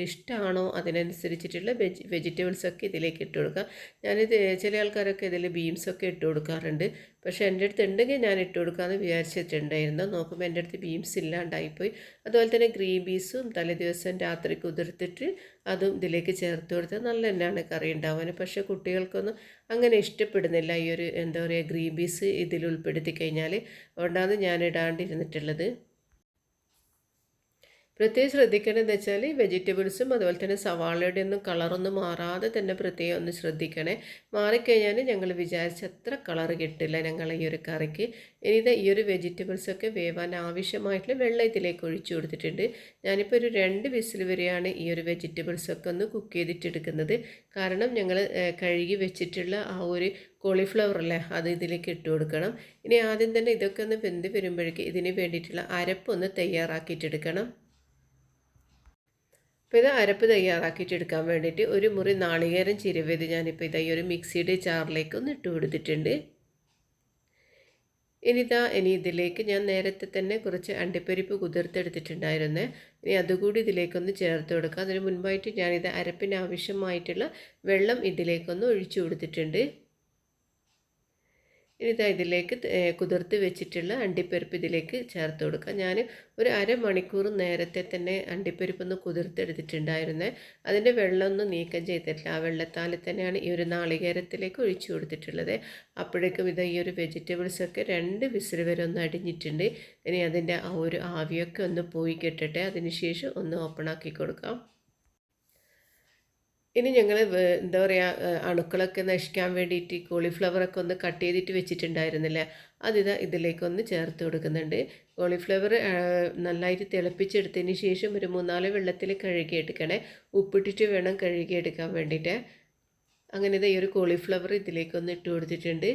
ഇഷ്ടമാണോ അതിനനുസരിച്ചിട്ടുള്ള വെജ് വെജിറ്റബിൾസൊക്കെ ഇതിലേക്ക് ഇട്ട് കൊടുക്കാം ഞാനിത് ചില ആൾക്കാരൊക്കെ ഇതിൽ ബീൻസൊക്കെ ഇട്ട് കൊടുക്കാറുണ്ട്. പക്ഷേ എന്റെ അടുത്ത് ഉണ്ടെങ്കിൽ ഞാൻ ഇട്ട് കൊടുക്കാമെന്ന് വിചാരിച്ചിട്ടുണ്ടായിരുന്നു. നോക്കുമ്പോൾ എന്റെ അടുത്ത് ബീൻസ് ഇല്ലാണ്ടായിപ്പോയി. അതുപോലെ തന്നെ ഗ്രീൻ പീസും തലേ ദിവസം രാത്രി കുതിർത്തിട്ട് അതും ഇതിലേക്ക് ചേർത്ത് കൊടുത്താൽ നല്ല തന്നെയാണ് കറി ഉണ്ടാവാൻ. പക്ഷേ കുട്ടികൾക്കൊന്നും അങ്ങനെ ഇഷ്ടപ്പെടുന്നില്ല ഈ ഒരു എന്താ പറയുക ഗ്രീൻ പീസ് ഇതിൽ ഉൾപ്പെടുത്തി കഴിഞ്ഞാൽ. അതുകൊണ്ടാണ് ഞാൻ ഇടാണ്ടിരുന്നിട്ടുള്ളത് പ്രത്യേകം ശ്രദ്ധിക്കേണ്ടത് വെച്ചാൽ വെജിറ്റബിൾസും അതുപോലെ തന്നെ സവാളയുടെ ഒന്നും കളറൊന്നും മാറാതെ തന്നെ പ്രത്യേകം ഒന്ന് ശ്രദ്ധിക്കണേ. മാറിക്കഴിഞ്ഞാൽ ഞങ്ങൾ വിചാരിച്ച അത്ര കളർ കിട്ടില്ല ഞങ്ങൾ ഈ ഒരു കറിക്ക്. ഇനി ഈ ഒരു വെജിറ്റബിൾസൊക്കെ വേവാൻ ആവശ്യമായിട്ടുള്ള വെള്ളം ഇതിലേക്ക് ഒഴിച്ചു കൊടുത്തിട്ടുണ്ട്. ഞാനിപ്പോൾ ഒരു രണ്ട് വിസിൽ വരെയാണ് ഈ ഒരു വെജിറ്റബിൾസൊക്കെ ഒന്ന് കുക്ക് ചെയ്തിട്ടെടുക്കുന്നത്. കാരണം ഞങ്ങൾ കഴുകി വെച്ചിട്ടുള്ള ആ ഒരു കോളിഫ്ലവർ അല്ലേ അത് ഇതിലേക്ക് ഇട്ട് കൊടുക്കണം. ഇനി ആദ്യം തന്നെ ഇതൊക്കെ ഒന്ന് വെന്ത് വരുമ്പോഴേക്ക് ഇതിന് വേണ്ടിയിട്ടുള്ള അരപ്പൊന്ന് തയ്യാറാക്കിയിട്ടെടുക്കണം. അപ്പോൾ ഇത് അരപ്പ് തയ്യാറാക്കിയിട്ട് എടുക്കാൻ വേണ്ടിയിട്ട് ഒരു മുറി നാളികേരം ചിരവേത് ഞാനിപ്പോൾ ഇതാ ഈ ഒരു മിക്സിയുടെ ചാറിലേക്ക് ഒന്ന് ഇട്ട് കൊടുത്തിട്ടുണ്ട്. ഇനിതാ ഇനി ഇതിലേക്ക് ഞാൻ നേരത്തെ തന്നെ കുറച്ച് അണ്ടിപ്പരിപ്പ് കുതിർത്തെടുത്തിട്ടുണ്ടായിരുന്നേ. ഇനി അതുകൂടി ഇതിലേക്കൊന്ന് ചേർത്ത് കൊടുക്കാം. അതിന് മുൻപായിട്ട് ഞാനിത് അരപ്പിന് ആവശ്യമായിട്ടുള്ള വെള്ളം ഇതിലേക്കൊന്ന് ഒഴിച്ചു കൊടുത്തിട്ടുണ്ട്. ഇനി ഇതാ ഇതിലേക്ക് കുതിർത്ത് വെച്ചിട്ടുള്ള അണ്ടിപ്പരിപ്പ് ഇതിലേക്ക് ചേർത്ത് കൊടുക്കുക ഞാൻ ഒരു അരമണിക്കൂർ നേരത്തെ തന്നെ അണ്ടിപ്പരിപ്പ് ഒന്ന് കുതിർത്തെടുത്തിട്ടുണ്ടായിരുന്നേ. അതിന്റെ വെള്ളമൊന്നും നീക്കം ചെയ്തിട്ടില്ല. ആ വെള്ളത്താൽ തന്നെയാണ് ഈ ഒരു നാളികേരത്തിലേക്ക് ഒഴിച്ചു കൊടുത്തിട്ടുള്ളത്. അപ്പോഴേക്കും ഇത് ഈ ഒരു വെജിറ്റബിൾസൊക്കെ രണ്ട് വിസിൽ വരെ ഒന്ന് അടിഞ്ഞിട്ടുണ്ട്. ഇനി അതിന്റെ ആ ഒരു ആവിയൊക്കെ ഒന്ന് പോയി കെട്ടട്ടെ. അതിന് ശേഷം ഒന്ന് ഓപ്പൺ ആക്കി കൊടുക്കാം. ഇനി ഞങ്ങൾ എന്താ പറയുക അണുക്കളൊക്കെ നശിക്കാൻ വേണ്ടിയിട്ട് കോളിഫ്ലവറൊക്കെ ഒന്ന് കട്ട് ചെയ്തിട്ട് വെച്ചിട്ടുണ്ടായിരുന്നില്ലേ? അതിതാ ഇതിലേക്കൊന്ന് ചേർത്ത് കൊടുക്കുന്നുണ്ട്. കോളിഫ്ലവർ നന്നായിട്ട് തിളപ്പിച്ചെടുത്തതിന് ശേഷം ഒരു മൂന്നാൽ വെള്ളത്തിൽ കഴുകിയെടുക്കണേ ഉപ്പിട്ടിട്ട് വേണം കഴുകിയെടുക്കാൻ വേണ്ടിയിട്ട്. അങ്ങനെ ഇതാ ഈ ഒരു കോളിഫ്ലവർ ഇതിലേക്കൊന്ന് ഇട്ട് കൊടുത്തിട്ടുണ്ട്.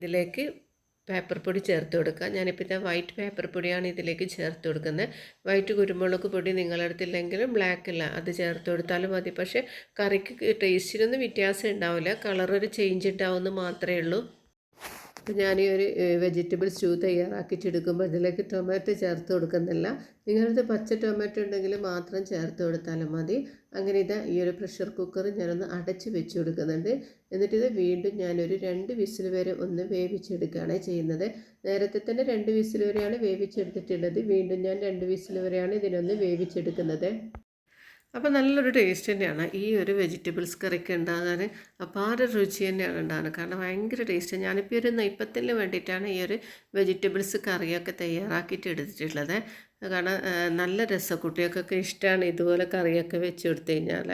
ഇതിലേക്ക് പേപ്പർ പൊടി ചേർത്ത് കൊടുക്കുക. ഞാനിപ്പോൾ ഇതാ വൈറ്റ് പേപ്പർ പൊടിയാണ് ഇതിലേക്ക് ചേർത്ത് കൊടുക്കുന്നത്. വൈറ്റ് കുരുമുളക് പൊടി നിങ്ങളെടുത്തില്ലെങ്കിലും ബ്ലാക്ക് അല്ല അത് ചേർത്ത് കൊടുത്താലും മതി. പക്ഷേ കറിക്ക് ടേസ്റ്റിനൊന്നും വ്യത്യാസം ഉണ്ടാവില്ല. കളറൊരു ചേഞ്ച് ഉണ്ടാവുമെന്ന് മാത്രമേ ഉള്ളൂ. അപ്പോൾ ഞാൻ ഈ ഒരു വെജിറ്റബിൾ സ്റ്റൂ തയ്യാറാക്കിച്ചെടുക്കുമ്പോൾ ഇതിലേക്ക് ടൊമാറ്റോ ചേർത്ത് കൊടുക്കുന്നില്ല നിങ്ങളുടെ പച്ച ടൊമാറ്റോ ഉണ്ടെങ്കിൽ മാത്രം ചേർത്ത് കൊടുത്താലും മതി. അങ്ങനെ ഇതാ ഈ ഒരു പ്രഷർ കുക്കർ ഞാനൊന്ന് അടച്ച് വെച്ച് കൊടുക്കുന്നുണ്ട്. എന്നിട്ടിത് വീണ്ടും ഞാനൊരു രണ്ട് വിസിൽ വരെ ഒന്ന് വേവിച്ചെടുക്കുകയാണ് ചെയ്യുന്നത്. നേരത്തെ തന്നെ രണ്ട് വിസിൽ വരെയാണ് വേവിച്ചെടുത്തിട്ടുള്ളത്. വീണ്ടും ഞാൻ രണ്ട് വിസിൽ വരെയാണ് ഇതിനൊന്ന് വേവിച്ചെടുക്കുന്നത്. അപ്പോൾ നല്ലൊരു ടേസ്റ്റ് തന്നെയാണ്. ഈ ഒരു വെജിറ്റബിൾസ് കറിക്ക് ഉണ്ടാകാൻ അപാര രുചി തന്നെയാണ് ഉണ്ടാകുന്നത്. കാരണം ഭയങ്കര ടേസ്റ്റ്. ഞാനിപ്പോൾ ഒരു നെയ്പ്പത്തിന് വേണ്ടിയിട്ടാണ് ഈ ഒരു വെജിറ്റബിൾസ് കറിയൊക്കെ തയ്യാറാക്കിയിട്ട് എടുത്തിട്ടുള്ളത്. കാരണം നല്ല രസം. കുട്ടികൾക്കൊക്കെ ഇഷ്ടമാണ് ഇതുപോലെ കറിയൊക്കെ വെച്ച് കൊടുത്തു കഴിഞ്ഞാൽ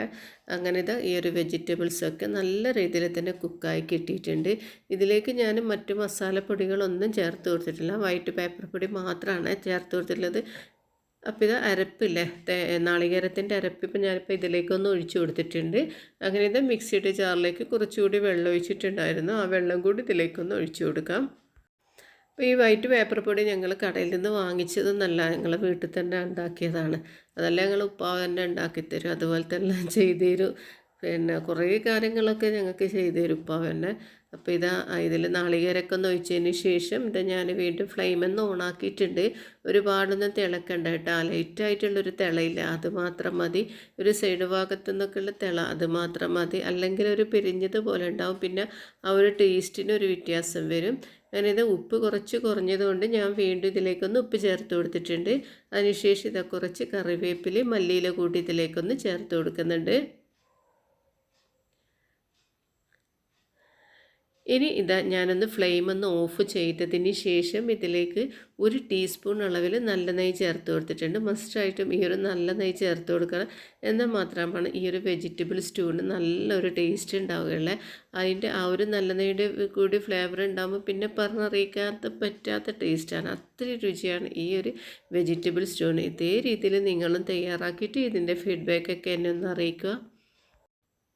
അങ്ങനെ ഇത് ഈ ഒരു വെജിറ്റബിൾസൊക്കെ നല്ല രീതിയിൽ തന്നെ കുക്കായി കിട്ടിയിട്ടുണ്ട്. ഇതിലേക്ക് ഞാൻ മറ്റു മസാലപ്പൊടികളൊന്നും ചേർത്ത് കൊടുത്തിട്ടില്ല. വൈറ്റ് പേപ്പർ പൊടി മാത്രമാണ് ചേർത്ത് കൊടുത്തിട്ടുള്ളത്. അപ്പോൾ ഇത് അരപ്പില്ലേ? നാളികേരത്തിന്റെ അരപ്പ് ഞാനിപ്പോൾ ഇതിലേക്കൊന്ന് ഒഴിച്ചു കൊടുത്തിട്ടുണ്ട്. അങ്ങനെ ഇത് മിക്സിയുടെ ജാറിലേക്ക് കുറച്ചുകൂടി വെള്ളം ഒഴിച്ചിട്ടുണ്ടായിരുന്നു. ആ വെള്ളം കൂടി ഇതിലേക്കൊന്ന് ഒഴിച്ചു കൊടുക്കാം. അപ്പോൾ ഈ വൈറ്റ് പേപ്പർ പൊടി ഞങ്ങൾ കടയിൽ നിന്ന് വാങ്ങിച്ചതൊന്നല്ല ഞങ്ങൾ വീട്ടിൽ തന്നെ ഉണ്ടാക്കിയതാണ്. അതല്ല ഞങ്ങൾ ഉപ്പാവ് തന്നെ ഉണ്ടാക്കിത്തരും അതുപോലെ തന്നെ [LAUGHS] ചെയ്തു തരും പിന്നെ കുറേ കാര്യങ്ങളൊക്കെ ഞങ്ങൾക്ക് ചെയ്തു തരും ഉപ്പാവ് തന്നെ. അപ്പോൾ ഇതാ ഇതിൽ നാളികേരൊക്കെ ഒന്ന് ഒഴിച്ചതിന് ശേഷം ഇത് ഞാൻ വീണ്ടും ഫ്ലെയിമെന്ന് ഓണാക്കിയിട്ടുണ്ട് ഒരുപാടൊന്നും തിളക്കണ്ട കേട്ടോ. ലൈറ്റായിട്ടുള്ളൊരു തിളയില്ല. അത് മാത്രം മതി. ഒരു സൈഡ് ഭാഗത്തു നിന്നൊക്കെയുള്ള തിള അത് മാത്രം മതി. അല്ലെങ്കിൽ ഒരു പിരിഞ്ഞത് പോലെ ഉണ്ടാവും. പിന്നെ ആ ഒരു ടേസ്റ്റിന് ഒരു വ്യത്യാസം വരും. ഞാനിത് ഉപ്പ് കുറച്ച് കുറഞ്ഞതുകൊണ്ട് ഞാൻ വീണ്ടും ഇതിലേക്കൊന്ന് ഉപ്പ് ചേർത്ത് കൊടുത്തിട്ടുണ്ട്. അതിനുശേഷം ഇതാ കുറച്ച് കറിവേപ്പില മല്ലിയില കൂട്ടി ഇതിലേക്കൊന്ന് ചേർത്ത് കൊടുക്കുന്നുണ്ട്. ഇനി ഇതാ ഞാനൊന്ന് ഫ്ലെയിം ഒന്ന് ഓഫ് ചെയ്തതിന് ശേഷം ഇതിലേക്ക് ഒരു ടീസ്പൂൺ അളവിൽ നല്ല നെയ്യ് ചേർത്ത് കൊടുത്തിട്ടുണ്ട്. മസ്റ്റായിട്ടും ഈ ഒരു നല്ല നെയ്യ് ചേർത്ത് കൊടുക്കണം. എന്നാൽ മാത്രമാണ് ഈ ഒരു വെജിറ്റബിൾ സ്റ്റൂവിന് നല്ലൊരു ടേസ്റ്റ് ഉണ്ടാവുകയുള്ളത് അതിന്റെ ആ ഒരു നല്ല നെയ്യുടെ കൂടി ഫ്ലേവർ ഉണ്ടാകുമ്പോൾ പിന്നെ പറഞ്ഞറിയിക്കാത്ത പറ്റാത്ത ടേസ്റ്റാണ് അത്രയും രുചിയാണ് ഈ ഒരു വെജിറ്റബിൾ സ്റ്റൂവിന് ഇതേ രീതിയിൽ നിങ്ങളും തയ്യാറാക്കിയിട്ട് ഇതിന്റെ ഫീഡ്ബാക്കൊക്കെ എന്നെ ഒന്ന് അറിയിക്കുക.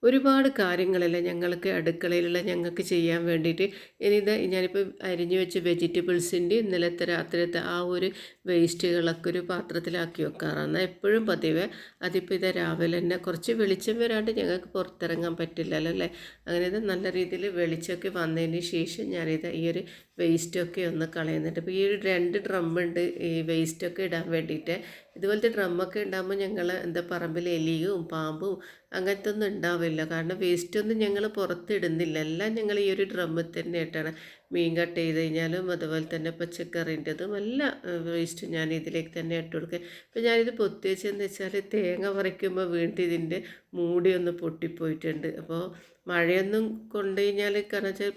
ഒരുപാട് കാര്യങ്ങളല്ലേ ഞങ്ങൾക്ക് അടുക്കളയിലുള്ള ഞങ്ങൾക്ക് ചെയ്യാൻ വേണ്ടിയിട്ട്. ഇനി ഇത് ഞാനിപ്പോൾ അരിഞ്ഞു വെച്ച വെജിറ്റബിൾസിന്റെ ഇന്നലത്തെ രാത്രിയത്തെ ആ ഒരു വേസ്റ്റുകളൊക്കെ ഒരു പാത്രത്തിലാക്കി വെക്കാറാണ്. എപ്പോഴും പതിവ്. അതിപ്പോൾ ഇത് രാവിലെ തന്നെ കുറച്ച് വെളിച്ചം വരാണ്ട് ഞങ്ങൾക്ക് പുറത്തിറങ്ങാൻ പറ്റില്ലല്ലോ അല്ലേ? അങ്ങനെ ഇത് നല്ല രീതിയിൽ വെളിച്ചമൊക്കെ വന്നതിന് ശേഷം ഞാനിത് ഈ ഒരു വേസ്റ്റൊക്കെ ഒന്ന് കളയുന്നുണ്ട്. അപ്പോൾ ഈ ഒരു രണ്ട് ഡ്രമ്മുണ്ട് ഈ വേസ്റ്റൊക്കെ ഇടാൻ വേണ്ടിയിട്ട്. ഇതുപോലത്തെ ഡ്രമ്മൊക്കെ ഉണ്ടാകുമ്പോൾ ഞങ്ങൾ എന്താ പറമ്പിൽ എലിയും പാമ്പും അങ്ങനത്തെ ഒന്നും ഉണ്ടാവില്ല. കാരണം വേസ്റ്റൊന്നും ഞങ്ങൾ പുറത്തിടുന്നില്ല. എല്ലാം ഞങ്ങൾ ഈ ഒരു ഡ്രമ്മിൽ തന്നെ ഇട്ടാണ് മീൻ കട്ട് ചെയ്ത് കഴിഞ്ഞാലും അതുപോലെ തന്നെ പച്ചക്കറിന്റെതും എല്ലാം വേസ്റ്റ് ഞാൻ ഇതിലേക്ക് തന്നെ ഇട്ട് കൊടുക്കുക. ഇപ്പം ഞാനിത് പൊത്തിവെച്ചെന്ന് വെച്ചാൽ തേങ്ങ പറിക്കുമ്പോൾ വീണ്ടും ഇതിന്റെ ഒന്ന് പൊട്ടിപ്പോയിട്ടുണ്ട്. അപ്പോൾ മഴയൊന്നും കൊണ്ടു കഴിഞ്ഞാൽ കാരണം വെച്ചാൽ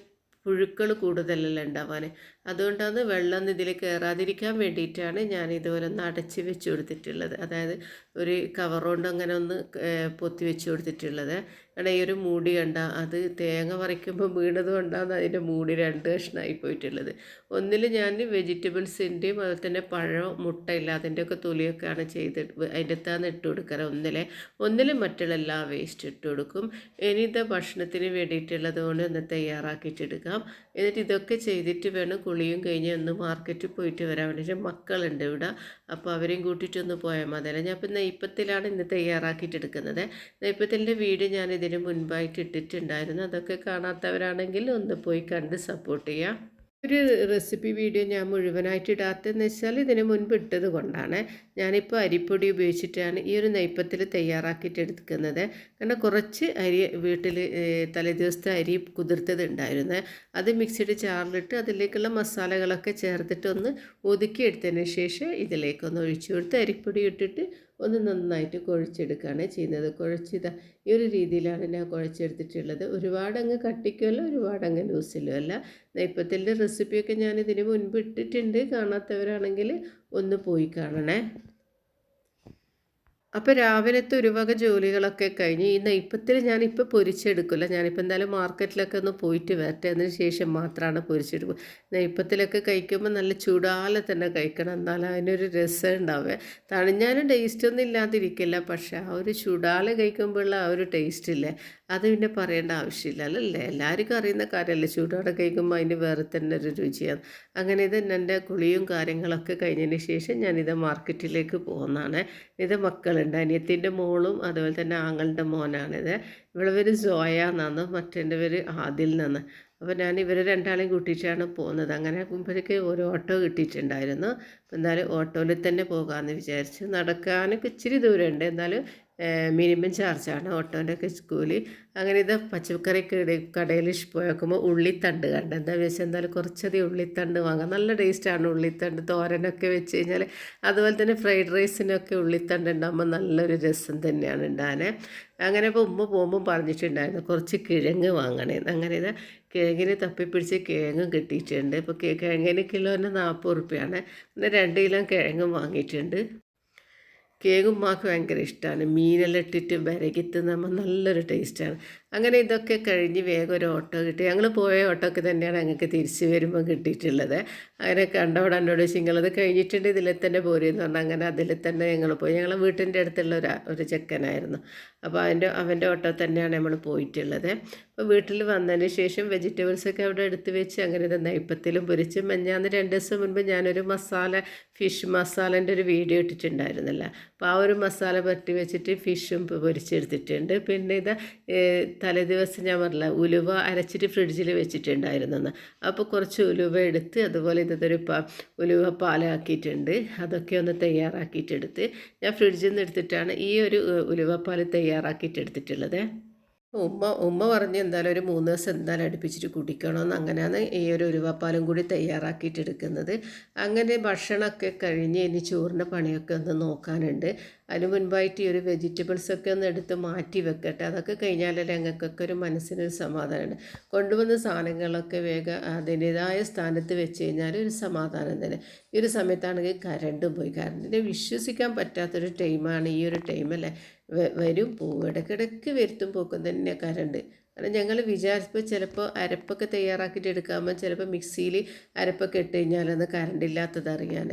പുഴുക്കൾ കൂടുതലല്ല ഉണ്ടാവാൻ? അതുകൊണ്ടാണ് വെള്ളം ഇതിൽ കയറാതിരിക്കാൻ വേണ്ടിയിട്ടാണ് ഞാൻ ഇതുപോലെ ഒന്ന് അടച്ച് വെച്ച് കൊടുത്തിട്ടുള്ളത്. അതായത് ഒരു കവർ കൊണ്ട് അങ്ങനെ ഒന്ന് പൊത്തി വെച്ച് കൊടുത്തിട്ടുള്ളത്. കാരണം ഈ ഒരു മൂടി കണ്ട അത് തേങ്ങ പറിക്കുമ്പോൾ വീണത് കൊണ്ടാണ് അതിന്റെ മൂടി രണ്ട് കഷ്ണമായി പോയിട്ടുള്ളത്. ഒന്നിൽ ഞാൻ വെജിറ്റബിൾസിന്റെയും അതുപോലെ തന്നെ പഴം മുട്ട ഇല്ല അതിന്റെയൊക്കെ തൊലിയൊക്കെയാണ് ചെയ്ത് അതിന്റെ അകത്താണ് ഇട്ട് കൊടുക്കാറ് ഒന്നിലെ. ഒന്നിൽ മറ്റുള്ള എല്ലാ വേസ്റ്റ് ഇട്ട് കൊടുക്കും. ഇനി ഇത് ഭക്ഷണത്തിന് വേണ്ടിയിട്ടുള്ളത് കൊണ്ട് ഒന്ന് തയ്യാറാക്കിയിട്ടെടുക്കാം എന്നിട്ട് ഇതൊക്കെ ചെയ്തിട്ട് വേണം കുളിയും കഴിഞ്ഞ് ഒന്ന് മാർക്കറ്റിൽ പോയിട്ട് വരാൻ വേണ്ടിയിട്ട് മക്കളുണ്ട് ഇവിടെ. അപ്പോൾ അവരെയും കൂട്ടിയിട്ടൊന്ന് പോയാൽ മതിയല്ല ഞാൻ ഇപ്പം നെയ്പ്പത്തിലാണ് ഇന്ന് തയ്യാറാക്കിയിട്ടെടുക്കുന്നത് നെയ്പ്പത്തിന്റെ വീഡിയോ ഞാൻ ഇതിന് മുൻപായിട്ട് ഇട്ടിട്ടുണ്ടായിരുന്നു. അതൊക്കെ കാണാത്തവരാണെങ്കിൽ ഒന്ന് പോയി കണ്ട് സപ്പോർട്ട് ചെയ്യാം. ഒരു റെസിപ്പി വീഡിയോ ഞാൻ മുഴുവനായിട്ട് ഇടാത്തതെന്ന് വെച്ചാൽ ഇതിന് മുൻപ് ഇട്ടത് കൊണ്ടാണ്. ഞാനിപ്പോൾ അരിപ്പൊടി ഉപയോഗിച്ചിട്ടാണ് ഈ ഒരു നെയ്പ്പത്തിൽ തയ്യാറാക്കിയിട്ട് എടുക്കുന്നത്. കാരണം കുറച്ച് അരി വീട്ടിൽ തലേദിവസത്തെ അരി കുതിർത്തത് ഉണ്ടായിരുന്നു അത് മിക്സിയുടെ ചാറിലിട്ട് അതിലേക്കുള്ള മസാലകളൊക്കെ ചേർത്തിട്ടൊന്ന് ഒതുക്കി എടുത്തതിന് ശേഷം ഇതിലേക്കൊന്ന് ഒഴിച്ചു കൊടുത്ത് അരിപ്പൊടി ഇട്ടിട്ട് ഒന്ന് നന്നായിട്ട് കുഴച്ചെടുക്കുകയാണ് ചെയ്യുന്നത്. കുഴച്ചിത ഈ ഒരു രീതിയിലാണ് ഞാൻ കുഴച്ചെടുത്തിട്ടുള്ളത്. ഒരുപാട് അങ്ങ് കട്ടിക്കുമല്ല ഒരുപാട് ലൂസിലും അല്ല. നെയ്പ്പത്തിന്റെ റെസിപ്പിയൊക്കെ ഞാൻ ഇതിന് മുൻപ് ഇട്ടിട്ടുണ്ട് കാണാത്തവരാണെങ്കിൽ ഒന്ന് പോയി കാണണേ. അപ്പോൾ രാവിലത്തെ ഒരു വക ജോലികളൊക്കെ കഴിഞ്ഞ് ഈ നെയ്പ്പത്തിൽ ഞാനിപ്പോൾ പൊരിച്ചെടുക്കില്ല ഞാനിപ്പോൾ എന്തായാലും മാർക്കറ്റിലൊക്കെ ഒന്ന് പോയിട്ട് വരട്ടെ. അതിന് ശേഷം മാത്രമാണ് പൊരിച്ചെടുക്കുക നെയ്പ്പത്തിലൊക്കെ കഴിക്കുമ്പോൾ നല്ല ചൂടാലെ തന്നെ കഴിക്കണം. എന്നാലും അതിനൊരു രസം ഉണ്ടാവുക. തണിഞ്ഞാലും ടേസ്റ്റൊന്നും ഇല്ലാതിരിക്കില്ല. പക്ഷേ ആ ഒരു ചൂടാലെ കഴിക്കുമ്പോഴുള്ള ആ ഒരു ടേസ്റ്റ് ഇല്ലേ? അത് പിന്നെ പറയേണ്ട ആവശ്യമില്ല അല്ലല്ലേ എല്ലാവർക്കും അറിയുന്ന കാര്യമല്ലേ? ചൂടോടെ കഴിക്കുമ്പോൾ അതിന് വേറെ തന്നെ ഒരു രുചിയാണ്. അങ്ങനെ ഇത് എന്റെ കുളിയും കാര്യങ്ങളൊക്കെ കഴിഞ്ഞതിന് ശേഷം ഞാനിത് മാർക്കറ്റിലേക്ക് പോകുന്നതാണ്. ഇത് മക്കളുണ്ട് അനിയത്തിന്റെ മോളും അതുപോലെ തന്നെ ആങ്ങളുടെ മോനാണിത്. ഇവിടെ പേര് സോയ എന്നാണ് മറ്റേന്റെ പേര് ആദിൽ നിന്ന് അപ്പോൾ ഞാൻ ഇവരെ രണ്ടാളെയും കൂട്ടിയിട്ടാണ് പോകുന്നത്. അങ്ങനെ ആകുമ്പോഴേക്ക് ഒരു ഓട്ടോ കിട്ടിയിട്ടുണ്ടായിരുന്നു. എന്നാലും ഓട്ടോയിൽ തന്നെ പോകാമെന്ന് വിചാരിച്ച് നടക്കാനൊക്കെ ഇച്ചിരി ദൂരമുണ്ട്. എന്നാലും മിനിമം ചാർജാണ് ഓട്ടോന്റെ ഒക്കെ കൂലി അങ്ങനെ ഇത് പച്ചക്കറി കടയിൽ ഇഷ്ടപ്പോയാക്കുമ്പോൾ ഉള്ളിത്തണ്ട് കണ്ട്. എന്താ വെച്ചാൽ എന്തായാലും കുറച്ചധികം ഉള്ളിത്തണ്ട് വാങ്ങാം. നല്ല ടേസ്റ്റാണ് ഉള്ളിത്തണ്ട്. തോരനൊക്കെ വെച്ച് കഴിഞ്ഞാൽ അതുപോലെ തന്നെ ഫ്രൈഡ് റൈസിനൊക്കെ ഉള്ളിത്തണ്ട് ഉണ്ടാകുമ്പോൾ നല്ലൊരു രസം തന്നെയാണ് ഉണ്ടാകാൻ അങ്ങനെ ഇപ്പോൾ ഉമ്മ പോകുമ്പോൾ പറഞ്ഞിട്ടുണ്ടായിരുന്നു കുറച്ച് കിഴങ്ങ് വാങ്ങണേ അങ്ങനെ ഇത് കിഴങ്ങിന് തപ്പിപ്പിടിച്ച് കിഴങ്ങും കിട്ടിയിട്ടുണ്ട്. ഇപ്പോൾ കിഴങ്ങിന് കിലോന് നാൽപ്പത് റുപ്യാണ്. പിന്നെ രണ്ട് കിലോ കിഴങ്ങും വാങ്ങിയിട്ടുണ്ട്. കേക്കും ഭയങ്കര ഇഷ്ടമാണ് മീനെല്ലാം ഇട്ടിട്ട് വിരകി നമ്മൾ നല്ലൊരു ടേസ്റ്റാണ് അങ്ങനെ ഇതൊക്കെ കഴിഞ്ഞ് വേഗം ഒരു ഓട്ടോ കിട്ടി. ഞങ്ങൾ പോയ ഓട്ടോക്ക് തന്നെയാണ് ഞങ്ങൾക്ക് തിരിച്ച് വരുമ്പോൾ കിട്ടിയിട്ടുള്ളത്. അങ്ങനെ കണ്ടവിടെ എന്നോട് നിങ്ങളത് കഴിഞ്ഞിട്ടുണ്ട് ഇതിൽ തന്നെ പോരെന്ന് പറഞ്ഞാൽ അങ്ങനെ അതിൽ തന്നെ ഞങ്ങൾ പോയി. ഞങ്ങൾ വീട്ടിന്റെ അടുത്തുള്ള ഒരു ഒരു ചെക്കനായിരുന്നു. അപ്പോൾ അതിന്റെ അവന്റെ ഓട്ടോ തന്നെയാണ് നമ്മൾ പോയിട്ടുള്ളത്. അപ്പോൾ വീട്ടിൽ വന്നതിന് ശേഷം വെജിറ്റബിൾസൊക്കെ അവിടെ എടുത്ത് വെച്ച് അങ്ങനെ ഇത് നെയ്പ്പത്തിലും പൊരിച്ച് മഞ്ഞാന്ന് രണ്ട് ദിവസം മുൻപ് ഞാനൊരു മസാല ഫിഷ് മസാലേന്റെ ഒരു വീഡിയോ ഇട്ടിട്ടുണ്ടായിരുന്നല്ലോ. അപ്പോൾ ആ ഒരു മസാല പറ്റി വെച്ചിട്ട് ഫിഷും പൊരിച്ചെടുത്തിട്ടുണ്ട്. പിന്നെ ഇത് തലേ ദിവസം ഞാൻ പറഞ്ഞില്ല ഉലുവ അരച്ചിട്ട് ഫ്രിഡ്ജിൽ വെച്ചിട്ടുണ്ടായിരുന്നെന്ന്. അപ്പോൾ കുറച്ച് ഉലുവ എടുത്ത് അതുപോലെ ഇതൊരു പ ഉലുവ പാലാക്കിയിട്ടുണ്ട്. അതൊക്കെ ഒന്ന് തയ്യാറാക്കിയിട്ടെടുത്ത് ഞാൻ ഫ്രിഡ്ജിൽ നിന്ന് എടുത്തിട്ടാണ് ഈ ഒരു ഉലുവപ്പാൽ തയ്യാറാക്കിയിട്ടെടുത്തിട്ടുള്ളത്. ഉമ്മ ഉമ്മ പറഞ്ഞ് എന്തായാലും ഒരു മൂന്ന് ദിവസം എന്തായാലും അടുപ്പിച്ചിട്ട് കുടിക്കണമെന്ന് അങ്ങനെയാണ് ഈ ഒരു ഉരുവപ്പാലും കൂടി തയ്യാറാക്കിയിട്ട് എടുക്കുന്നത്. അങ്ങനെ ഭക്ഷണമൊക്കെ കഴിഞ്ഞ് ഇനി ചോറിന്റെ പണിയൊക്കെ ഒന്ന് നോക്കാനുണ്ട്. അതിന് മുൻപായിട്ട് ഈ ഒരു വെജിറ്റബിൾസൊക്കെ ഒന്ന് എടുത്ത് മാറ്റി വെക്കട്ടെ. അതൊക്കെ കഴിഞ്ഞാലല്ലേ ഞങ്ങൾക്കൊക്കെ ഒരു മനസ്സിനൊരു സമാധാനമുണ്ട്. കൊണ്ടുവന്ന സാധനങ്ങളൊക്കെ വേഗം അതിന്റേതായ സ്ഥാനത്ത് വെച്ച് കഴിഞ്ഞാൽ ഒരു സമാധാനം തന്നെ. ഈ ഒരു സമയത്താണെങ്കിൽ കരണ്ടും പോയി. കരണ്ടിനെ വിശ്വസിക്കാൻ പറ്റാത്തൊരു ടൈമാണ് ഈ ഒരു ടൈമല്ലേ വരും. പോവും ഇടയ്ക്കിടയ്ക്ക് വരുത്തും. പോക്കും തന്നെ കരണ്ട് കാരണം ഞങ്ങൾ വിചാരിച്ചപ്പോൾ ചിലപ്പോൾ അരപ്പൊക്കെ തയ്യാറാക്കിയിട്ട് എടുക്കാമ്പോൾ ചിലപ്പോൾ മിക്സിയിൽ അരപ്പൊക്കെ ഇട്ട് കഴിഞ്ഞാലൊന്ന് കറണ്ട് ഇല്ലാത്തത് അറിയാൻ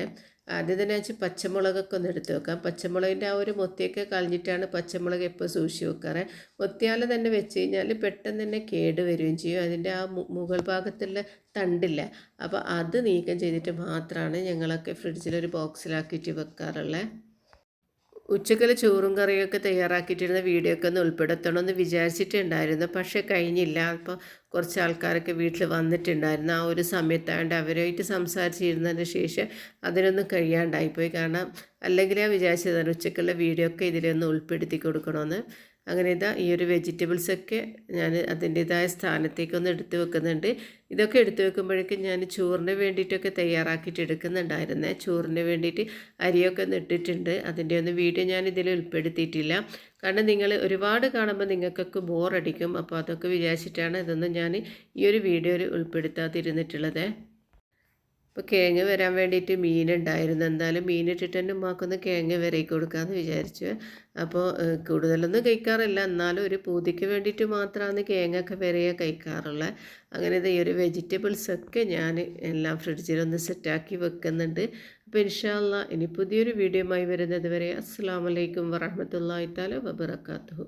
ആദ്യം തന്നെ വെച്ച് പച്ചമുളകൊക്കെ ഒന്ന് എടുത്ത് വെക്കാം. പച്ചമുളകിന്റെ ആ ഒരു മൊത്തിയൊക്കെ കളഞ്ഞിട്ടാണ് പച്ചമുളക് എപ്പോൾ സൂക്ഷിച്ച് വെക്കാറ്. മൊത്തിയാൽ തന്നെ വെച്ച് കഴിഞ്ഞാൽ പെട്ടെന്ന് തന്നെ കേട് വരികയും ചെയ്യും. അതിന്റെ ആ മുകൾ ഭാഗത്തുള്ള തണ്ടില്ല. അപ്പോൾ അത് നീക്കം ചെയ്തിട്ട് മാത്രമാണ് ഞങ്ങളൊക്കെ ഫ്രിഡ്ജിലൊരു ബോക്സിലാക്കിയിട്ട് വെക്കാറുള്ളത് ഉച്ചക്കൽ ചോറും കറിയൊക്കെ തയ്യാറാക്കിയിട്ടിരുന്ന വീഡിയോ ഒക്കെ ഒന്ന് ഉൾപ്പെടുത്തണമെന്ന് വിചാരിച്ചിട്ടുണ്ടായിരുന്നു. പക്ഷേ കഴിഞ്ഞില്ല. അപ്പോൾ കുറച്ച് ആൾക്കാരൊക്കെ വീട്ടിൽ വന്നിട്ടുണ്ടായിരുന്നു. ആ ഒരു സമയത്തായതുകൊണ്ട് അവരുമായിട്ട് സംസാരിച്ചിരുന്നതിന് ശേഷം അതിനൊന്നും കഴിയാണ്ടായിപ്പോയി. കാരണം അല്ലെങ്കിൽ ഞാൻ വിചാരിച്ചതാണ് ഉച്ചക്കുള്ള വീഡിയോ ഒക്കെ ഇതിലൊന്ന് ഉൾപ്പെടുത്തി കൊടുക്കണമെന്ന് അങ്ങനെ ഇതാ ഈ ഒരു വെജിറ്റബിൾസൊക്കെ ഞാൻ അതിന്റേതായ സ്ഥാനത്തേക്കൊന്ന് എടുത്ത് വെക്കുന്നുണ്ട്. ഇതൊക്കെ എടുത്തു വെക്കുമ്പോഴേക്കും ഞാൻ ചോറിന് വേണ്ടിയിട്ടൊക്കെ തയ്യാറാക്കിയിട്ട് എടുക്കുന്നുണ്ടായിരുന്നേ. ചോറിന് വേണ്ടിയിട്ട് അരിയൊക്കെ ഒന്ന് ഇട്ടിട്ടുണ്ട്. അതിന്റെ ഒന്നും വീഡിയോ ഞാൻ ഇതിൽ ഉൾപ്പെടുത്തിയിട്ടില്ല. കാരണം നിങ്ങൾ ഒരുപാട് കാണുമ്പോൾ നിങ്ങൾക്കൊക്കെ ബോറടിക്കും അപ്പോൾ അതൊക്കെ വിചാരിച്ചിട്ടാണ് ഇതൊന്നും ഞാൻ ഈ ഒരു വീഡിയോയിൽ ഉൾപ്പെടുത്താതിരുന്നിട്ടുള്ളത്. അപ്പോൾ കിഴങ്ങ് വരാൻ വേണ്ടിയിട്ട് മീനുണ്ടായിരുന്നു എന്തായാലും മീനിട്ടിട്ട് തന്നെ ഉമ്മാക്കൊന്ന് കിഴങ്ങ് വരയ്ക്ക് കൊടുക്കാമെന്ന് വിചാരിച്ചു. അപ്പോൾ കൂടുതലൊന്നും കഴിക്കാറില്ല. എന്നാലും ഒരു പൂതിക്ക് വേണ്ടിയിട്ട് മാത്രമാണ് കിഴങ്ങൊക്കെ വരയെ കഴിക്കാറുള്ളത് അങ്ങനെ ഈ ഒരു വെജിറ്റബിൾസൊക്കെ ഞാൻ എല്ലാം ഫ്രിഡ്ജിലൊന്ന് സെറ്റാക്കി വെക്കുന്നുണ്ട്. അപ്പോൾ ഇൻഷാല്ല ഇനി പുതിയൊരു വീഡിയോയുമായി വരുന്നത് വരെ അസ്സാം വലൈക്കും വറഹമത്തല്ലാ താല വബർക്കാത്തു